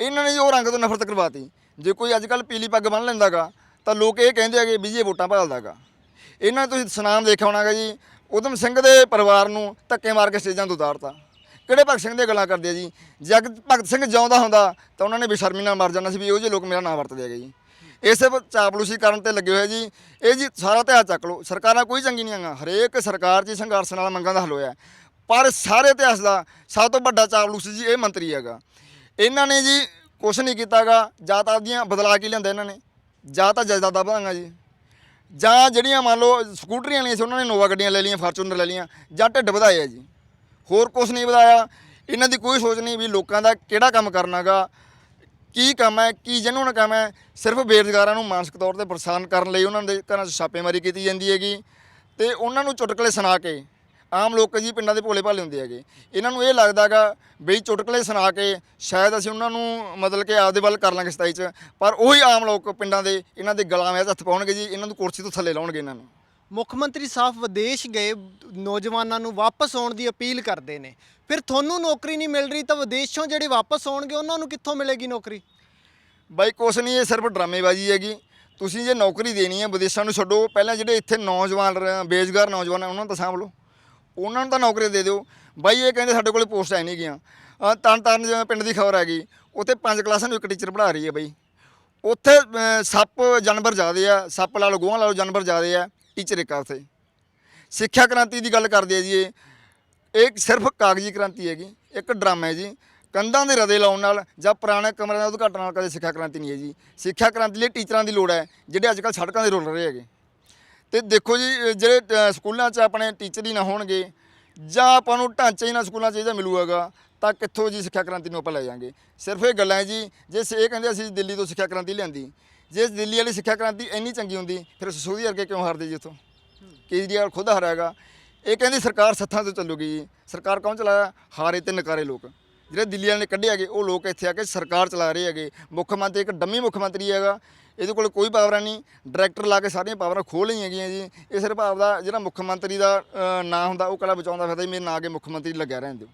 C: ਇਹਨਾਂ ਨੇ ਜੀ ਉਹ ਰੰਗ ਤੋਂ ਨਫ਼ਰਤ ਕਰਵਾਤੀ। ਜੇ ਕੋਈ ਅੱਜ ਕੱਲ ਪੀਲੀ ਪੱਗ ਬੰਨ੍ਹ ਲੈਂਦਾਗਾ ਤਾਂ ਲੋਕ ਇਹ ਕਹਿੰਦੇ ਹੈਗੇ ਵੀ ਜੀ ਇਹ ਵੋਟਾਂ ਭਾਲਦਾਗਾ। ਇਹਨਾਂ ਨੇ ਤੁਸੀਂ ਸੁਨਾਮ ਦੇਖਿਆ ਹੋਣਾਗਾ ਜੀ, ਉਦਮ ਸਿੰਘ ਦੇ ਪਰਿਵਾਰ ਨੂੰ ਧੱਕੇ ਮਾਰ ਕੇ ਸਟੇਜਾਂ ਤੋਂ ਉਤਾਰਤਾ। ਕਿਹੜੇ ਭਗਤ ਸਿੰਘ ਦੀਆਂ ਗੱਲਾਂ ਕਰਦੇ ਆ ਜੀ? ਜੇ ਅਗ- ਭਗਤ ਸਿੰਘ ਜਿਉਂਦਾ ਹੁੰਦਾ, ਤਾਂ ਉਹਨਾਂ ਨੇ ਬੇਸ਼ਰਮੀ ਨਾਲ ਮਰ ਜਾਣਾ ਸੀ ਵੀ ਉਹ ਜਿਹੇ ਲੋਕ ਮੇਰਾ ਨਾਂ ਵਰਤਦੇ ਹੈਗੇ ਜੀ। ਇਸੇ ਚਾਪਲੂਸੀ ਕਰਨ ਤੇ ਲੱਗੇ ਹੋਏ ਜੀ। ਇਹ ਜੀ ਸਾਰਾ ਧਿਆਨ ਚੱਕ ਲਓ, ਸਰਕਾਰਾਂ ਕੋਈ ਚੰਗੀ ਨਹੀਂ ਆਂਗਾ ਹਰੇਕ ਸਰਕਾਰ 'ਚ ਹੀ ਸੰਘਰਸ਼ ਨਾਲ ਮੰਗਾਂ ਦਾ ਹੱਲ ਹੋਇਆ। ਪਰ ਸਾਰੇ ਇਤਿਹਾਸ ਦਾ ਸਭ ਤੋਂ ਵੱਡਾ ਚਾਪਲੂਸੀ ਜੀ ਇਹ ਮੰਤਰੀ ਹੈਗਾ। ਇਹਨਾਂ ਨੇ ਜੀ ਕੁਛ ਨਹੀਂ ਕੀਤਾਗਾ, ਜਾਂ ਤਾਂ ਆਪਦੀਆਂ ਬਦਲਾ ਕੇ ਲਿਆਂਦਾ ਇਹਨਾਂ ਨੇ? ਜਾਂ ਤਾਂ ਜਾਇਦਾਦਾਂ ਵਧਾਂਗਾ ਜੀ। ਜਾਂ ਜਿਹੜੀਆਂ ਮੰਨ ਲਓ ਸਕੂਟਰੀਆਂ ਵਾਲੀਆਂ ਸੀ, ਉਹਨਾਂ ਨੇ ਨੋਵਾ ਗੱਡੀਆਂ ਲੈ ਲਈਆਂ, ਫਾਰਚੂਨਰ ਲੈ ਲਈਆਂ, ਜਾਂ ਢਿੱਡ ਵਧਾਏ ਆ ਜੀ। ਹੋਰ ਕੁਛ ਨਹੀਂ ਵਧਾਇਆ। ਇਹਨਾਂ ਦੀ ਕੋਈ ਸੋਚ ਨਹੀਂ ਵੀ ਲੋਕਾਂ ਦਾ ਕਿਹੜਾ ਕੰਮ ਕਰਨਾਗਾ, ਕੀ ਕੰਮ ਹੈ, ਕੀ ਜਨੂਨ ਕੰਮ ਹੈ। ਸਿਰਫ ਬੇਰੁਜ਼ਗਾਰਾਂ ਨੂੰ ਮਾਨਸਿਕ ਤੌਰ ਤੇ ਪਰੇਸ਼ਾਨ ਕਰਨ ਲਈ ਉਹਨਾਂ ਦੇ ਘਰਾਂ 'ਚ ਛਾਪੇਮਾਰੀ ਕੀਤੀ ਜਾਂਦੀ ਹੈਗੀ। ਤੇ ਉਹਨਾਂ ਨੂੰ ਚੁਟਕਲੇ ਸੁਣਾ ਕੇ ਆਮ ਲੋਕ ਜੀ ਪਿੰਡਾਂ ਦੇ ਭੋਲੇ ਭਾਲੇ ਹੁੰਦੇ ਹੈਗੇ। ਇਹਨਾਂ ਨੂੰ ਇਹ ਲੱਗਦਾਗਾ ਬਈ ਚੁਟਕਲੇ ਸੁਣਾ ਕੇ ਸ਼ਾਇਦ ਅਸੀਂ ਉਹਨਾਂ ਨੂੰ ਮਤਲਬ ਕਿ ਆਪਦੇ ਵੱਲ ਕਰ ਲਾਂਗੇ ਸਤਾਈ 'ਚ ਪਰ ਉਹੀ ਆਮ ਲੋਕ ਪਿੰਡਾਂ ਦੇ ਇਹਨਾਂ ਦੇ ਗਲਾਂ ਵਿੱਚ ਹੱਥ ਪਾਉਣਗੇ ਜੀ ਇਹਨਾਂ ਨੂੰ ਕੁਰਸੀ ਤੋਂ ਥੱਲੇ ਲਾਉਣਗੇ ਇਹਨਾਂ ਨੂੰ।
B: ਮੁੱਖ ਮੰਤਰੀ ਸਾਹਿਬ ਵਿਦੇਸ਼ ਗਏ ਨੌਜਵਾਨਾਂ ਨੂੰ ਵਾਪਸ ਆਉਣ ਦੀ ਅਪੀਲ ਕਰਦੇ ਨੇ। ਫਿਰ ਤੁਹਾਨੂੰ ਨੌਕਰੀ ਨਹੀਂ ਮਿਲ ਰਹੀ ਤਾਂ ਵਿਦੇਸ਼ੋਂ ਜਿਹੜੇ ਵਾਪਸ ਆਉਣਗੇ ਉਹਨਾਂ ਨੂੰ ਕਿੱਥੋਂ ਮਿਲੇਗੀ ਨੌਕਰੀ?
C: ਬਾਈ ਕੁਛ ਨਹੀਂ ਇਹ ਸਿਰਫ ਡਰਾਮੇਬਾਜ਼ੀ ਹੈਗੀ। ਤੁਸੀਂ ਜੇ ਨੌਕਰੀ ਦੇਣੀ ਹੈ ਵਿਦੇਸ਼ਾਂ ਨੂੰ ਛੱਡੋ। ਪਹਿਲਾਂ ਜਿਹੜੇ ਇੱਥੇ ਨੌਜਵਾਨ ਰ- ਬੇਰੁਜ਼ਗਾਰ ਨੌਜਵਾਨ ਉਹਨਾਂ ਨੂੰ ਤਾਂ ਸਾਂਭ ਲਓ। ਉਹਨਾਂ ਨੂੰ ਤਾਂ ਨੌਕਰੀ ਦੇ ਦਿਓ। ਬਾਈ ਇਹ ਕਹਿੰਦੇ ਸਾਡੇ ਕੋਲੇ ਪੋਸਟ ਹੈ ਨਹੀਂ ਗਈਆਂ। ਅਹ ਤਰਨ ਤਾਰਨ ਜਿਵੇਂ ਪਿੰਡ ਦੀ ਖਬਰ ਹੈਗੀ ਉੱਥੇ ਪੰਜ ਕਲਾਸਾਂ ਨੂੰ ਇੱਕ ਟੀਚਰ ਪੜ੍ਹਾ ਰਹੀ ਹੈ ਬਾਈ। ਉੱਥੇ ਸੱਪ ਜਾਨਵਰ ਜ਼ਿਆਦੇ ਆ। ਸੱਪ ਲਾ ਲਓ, ਗੋਹਾਂ ਲਾ ਲਓ, ਜਾਨਵਰ ਜ਼ਿਆਦੇ ਆ। ਟੀਚਰ ਇੱਕ ਆ ਉੱਥੇ। ਸਿੱਖਿਆ ਕ੍ਰਾਂਤੀ ਦੀ ਗੱਲ ਕਰਦੇ ਆ ਜੀ ਇਹ। ਇਹ ਸਿਰਫ ਕਾਗਜ਼ੀ ਕ੍ਰਾਂਤੀ ਹੈਗੀ। ਇੱਕ ਡਰਾਮਾ ਹੈ ਜੀ। ਕੰਧਾਂ ਦੇ ਰਦੇ ਲਾਉਣ ਨਾਲ ਜਾਂ ਪੁਰਾਣੇ ਕਮਰਿਆਂ ਦਾ ਉਦਘਾਟਨ ਨਾਲ ਕਦੇ ਸਿੱਖਿਆ ਕ੍ਰਾਂਤੀ ਨਹੀਂ ਹੈ ਜੀ। ਸਿੱਖਿਆ ਕ੍ਰਾਂਤੀ ਲਈ ਟੀਚਰਾਂ ਦੀ ਲੋੜ ਹੈ, ਜਿਹੜੇ ਅੱਜ ਕੱਲ੍ਹ ਸੜਕਾਂ ਦੇ ਰੁਲ ਰਹੇ ਹੈਗੇ। ਤੇ ਦੇਖੋ ਜੀ ਜਿਹੜੇ, ਅਹ ਸਕੂਲਾਂ 'ਚ ਆਪਣੇ ਟੀਚਰ ਹੀ ਨਾ ਹੋਣਗੇ, ਜਾਂ ਆਪਾਂ ਨੂੰ ਢਾਂਚਾ ਹੀ ਨਾ ਸਕੂਲਾਂ 'ਚ ਇਹਦਾ ਮਿਲੂਗਾ ਤਾਂ ਕਿੱਥੋਂ ਜੀ ਸਿੱਖਿਆ ਕ੍ਰਾਂਤੀ ਨੂੰ ਆਪਾਂ ਲੈ ਜਾਾਂਗੇ? ਸਿਰਫ ਇਹ ਗੱਲਾਂ ਹੈ ਜੀ, ਜੇ ਸ- ਇਹ ਕਹਿੰਦੇ ਅਸੀਂ ਦਿੱਲੀ ਤੋਂ ਸਿੱਖਿਆ ਕ੍ਰਾਂਤੀ ਲਿਆਂਦੀ, ਜੇ ਦਿੱਲੀ ਵਾਲੀ ਸਿੱਖਿਆ ਕ੍ਰਾਂਤੀ ਇੰਨੀ ਚੰਗੀ ਹੁੰਦੀ, ਫਿਰ ਸਸੂਦੀ ਵਰਗੇ ਕਿਉਂ ਹਾਰਦੇ ਜੀ ਉੱਥੋਂ ਕੇਜਰੀਵਾਲ ਖੁਦ ਹਾਰਿਆਗਾ ਇਹ ਕਹਿੰਦੀ ਸਰਕਾਰ ਸੱਥਾਂ ਤੋਂ ਚੱਲੂਗੀ ਜੀ। ਸਰਕਾਰ ਕੌਣ ਚਲਾਇਆ? ਹਾਰੇ ਤੇ ਨਕਾਰੇ ਲੋਕ। ਜਿਹੜੇ ਦਿੱਲੀ ਵਾਲੇ ਨੇ ਕੱਢੇ ਹੈਗੇ, ਉਹ ਲੋਕ ਇੱਥੇ ਆ ਕੇ ਸਰਕਾਰ ਚਲਾ ਰਹੇ ਹੈਗੇ। ਮੁੱਖ ਮੰਤਰੀ ਇੱਕ ਡੰਮੀ ਮੁੱਖ ਮੰਤਰੀ ਹੈਗਾ। ਇਹਦੇ ਕੋਲ ਕੋਈ ਪਾਵਰਾਂ ਨਹੀਂ, ਡਾਇਰੈਕਟਰ ਲਾ ਕੇ ਸਾਰੀਆਂ ਪਾਵਰਾਂ ਖੋਹ ਲਈਆਂ ਹੈਗੀਆਂ ਜੀ। ਇਹ ਸਿਰਫ ਆਪਦਾ ਜਿਹੜਾ ਮੁੱਖ ਮੰਤਰੀ ਦਾ ਨਾਂ ਹੁੰਦਾ, ਉਹ ਕਲਾ ਬਚਾਉਂਦਾ ਫਿਰਦਾ ਜੀ, ਮੇਰੇ ਨਾਂ ਅੱਗੇ ਮੁੱਖ ਮੰਤਰੀ ਲੱਗਿਆ ਰਹਿਣ ਦਿਓ।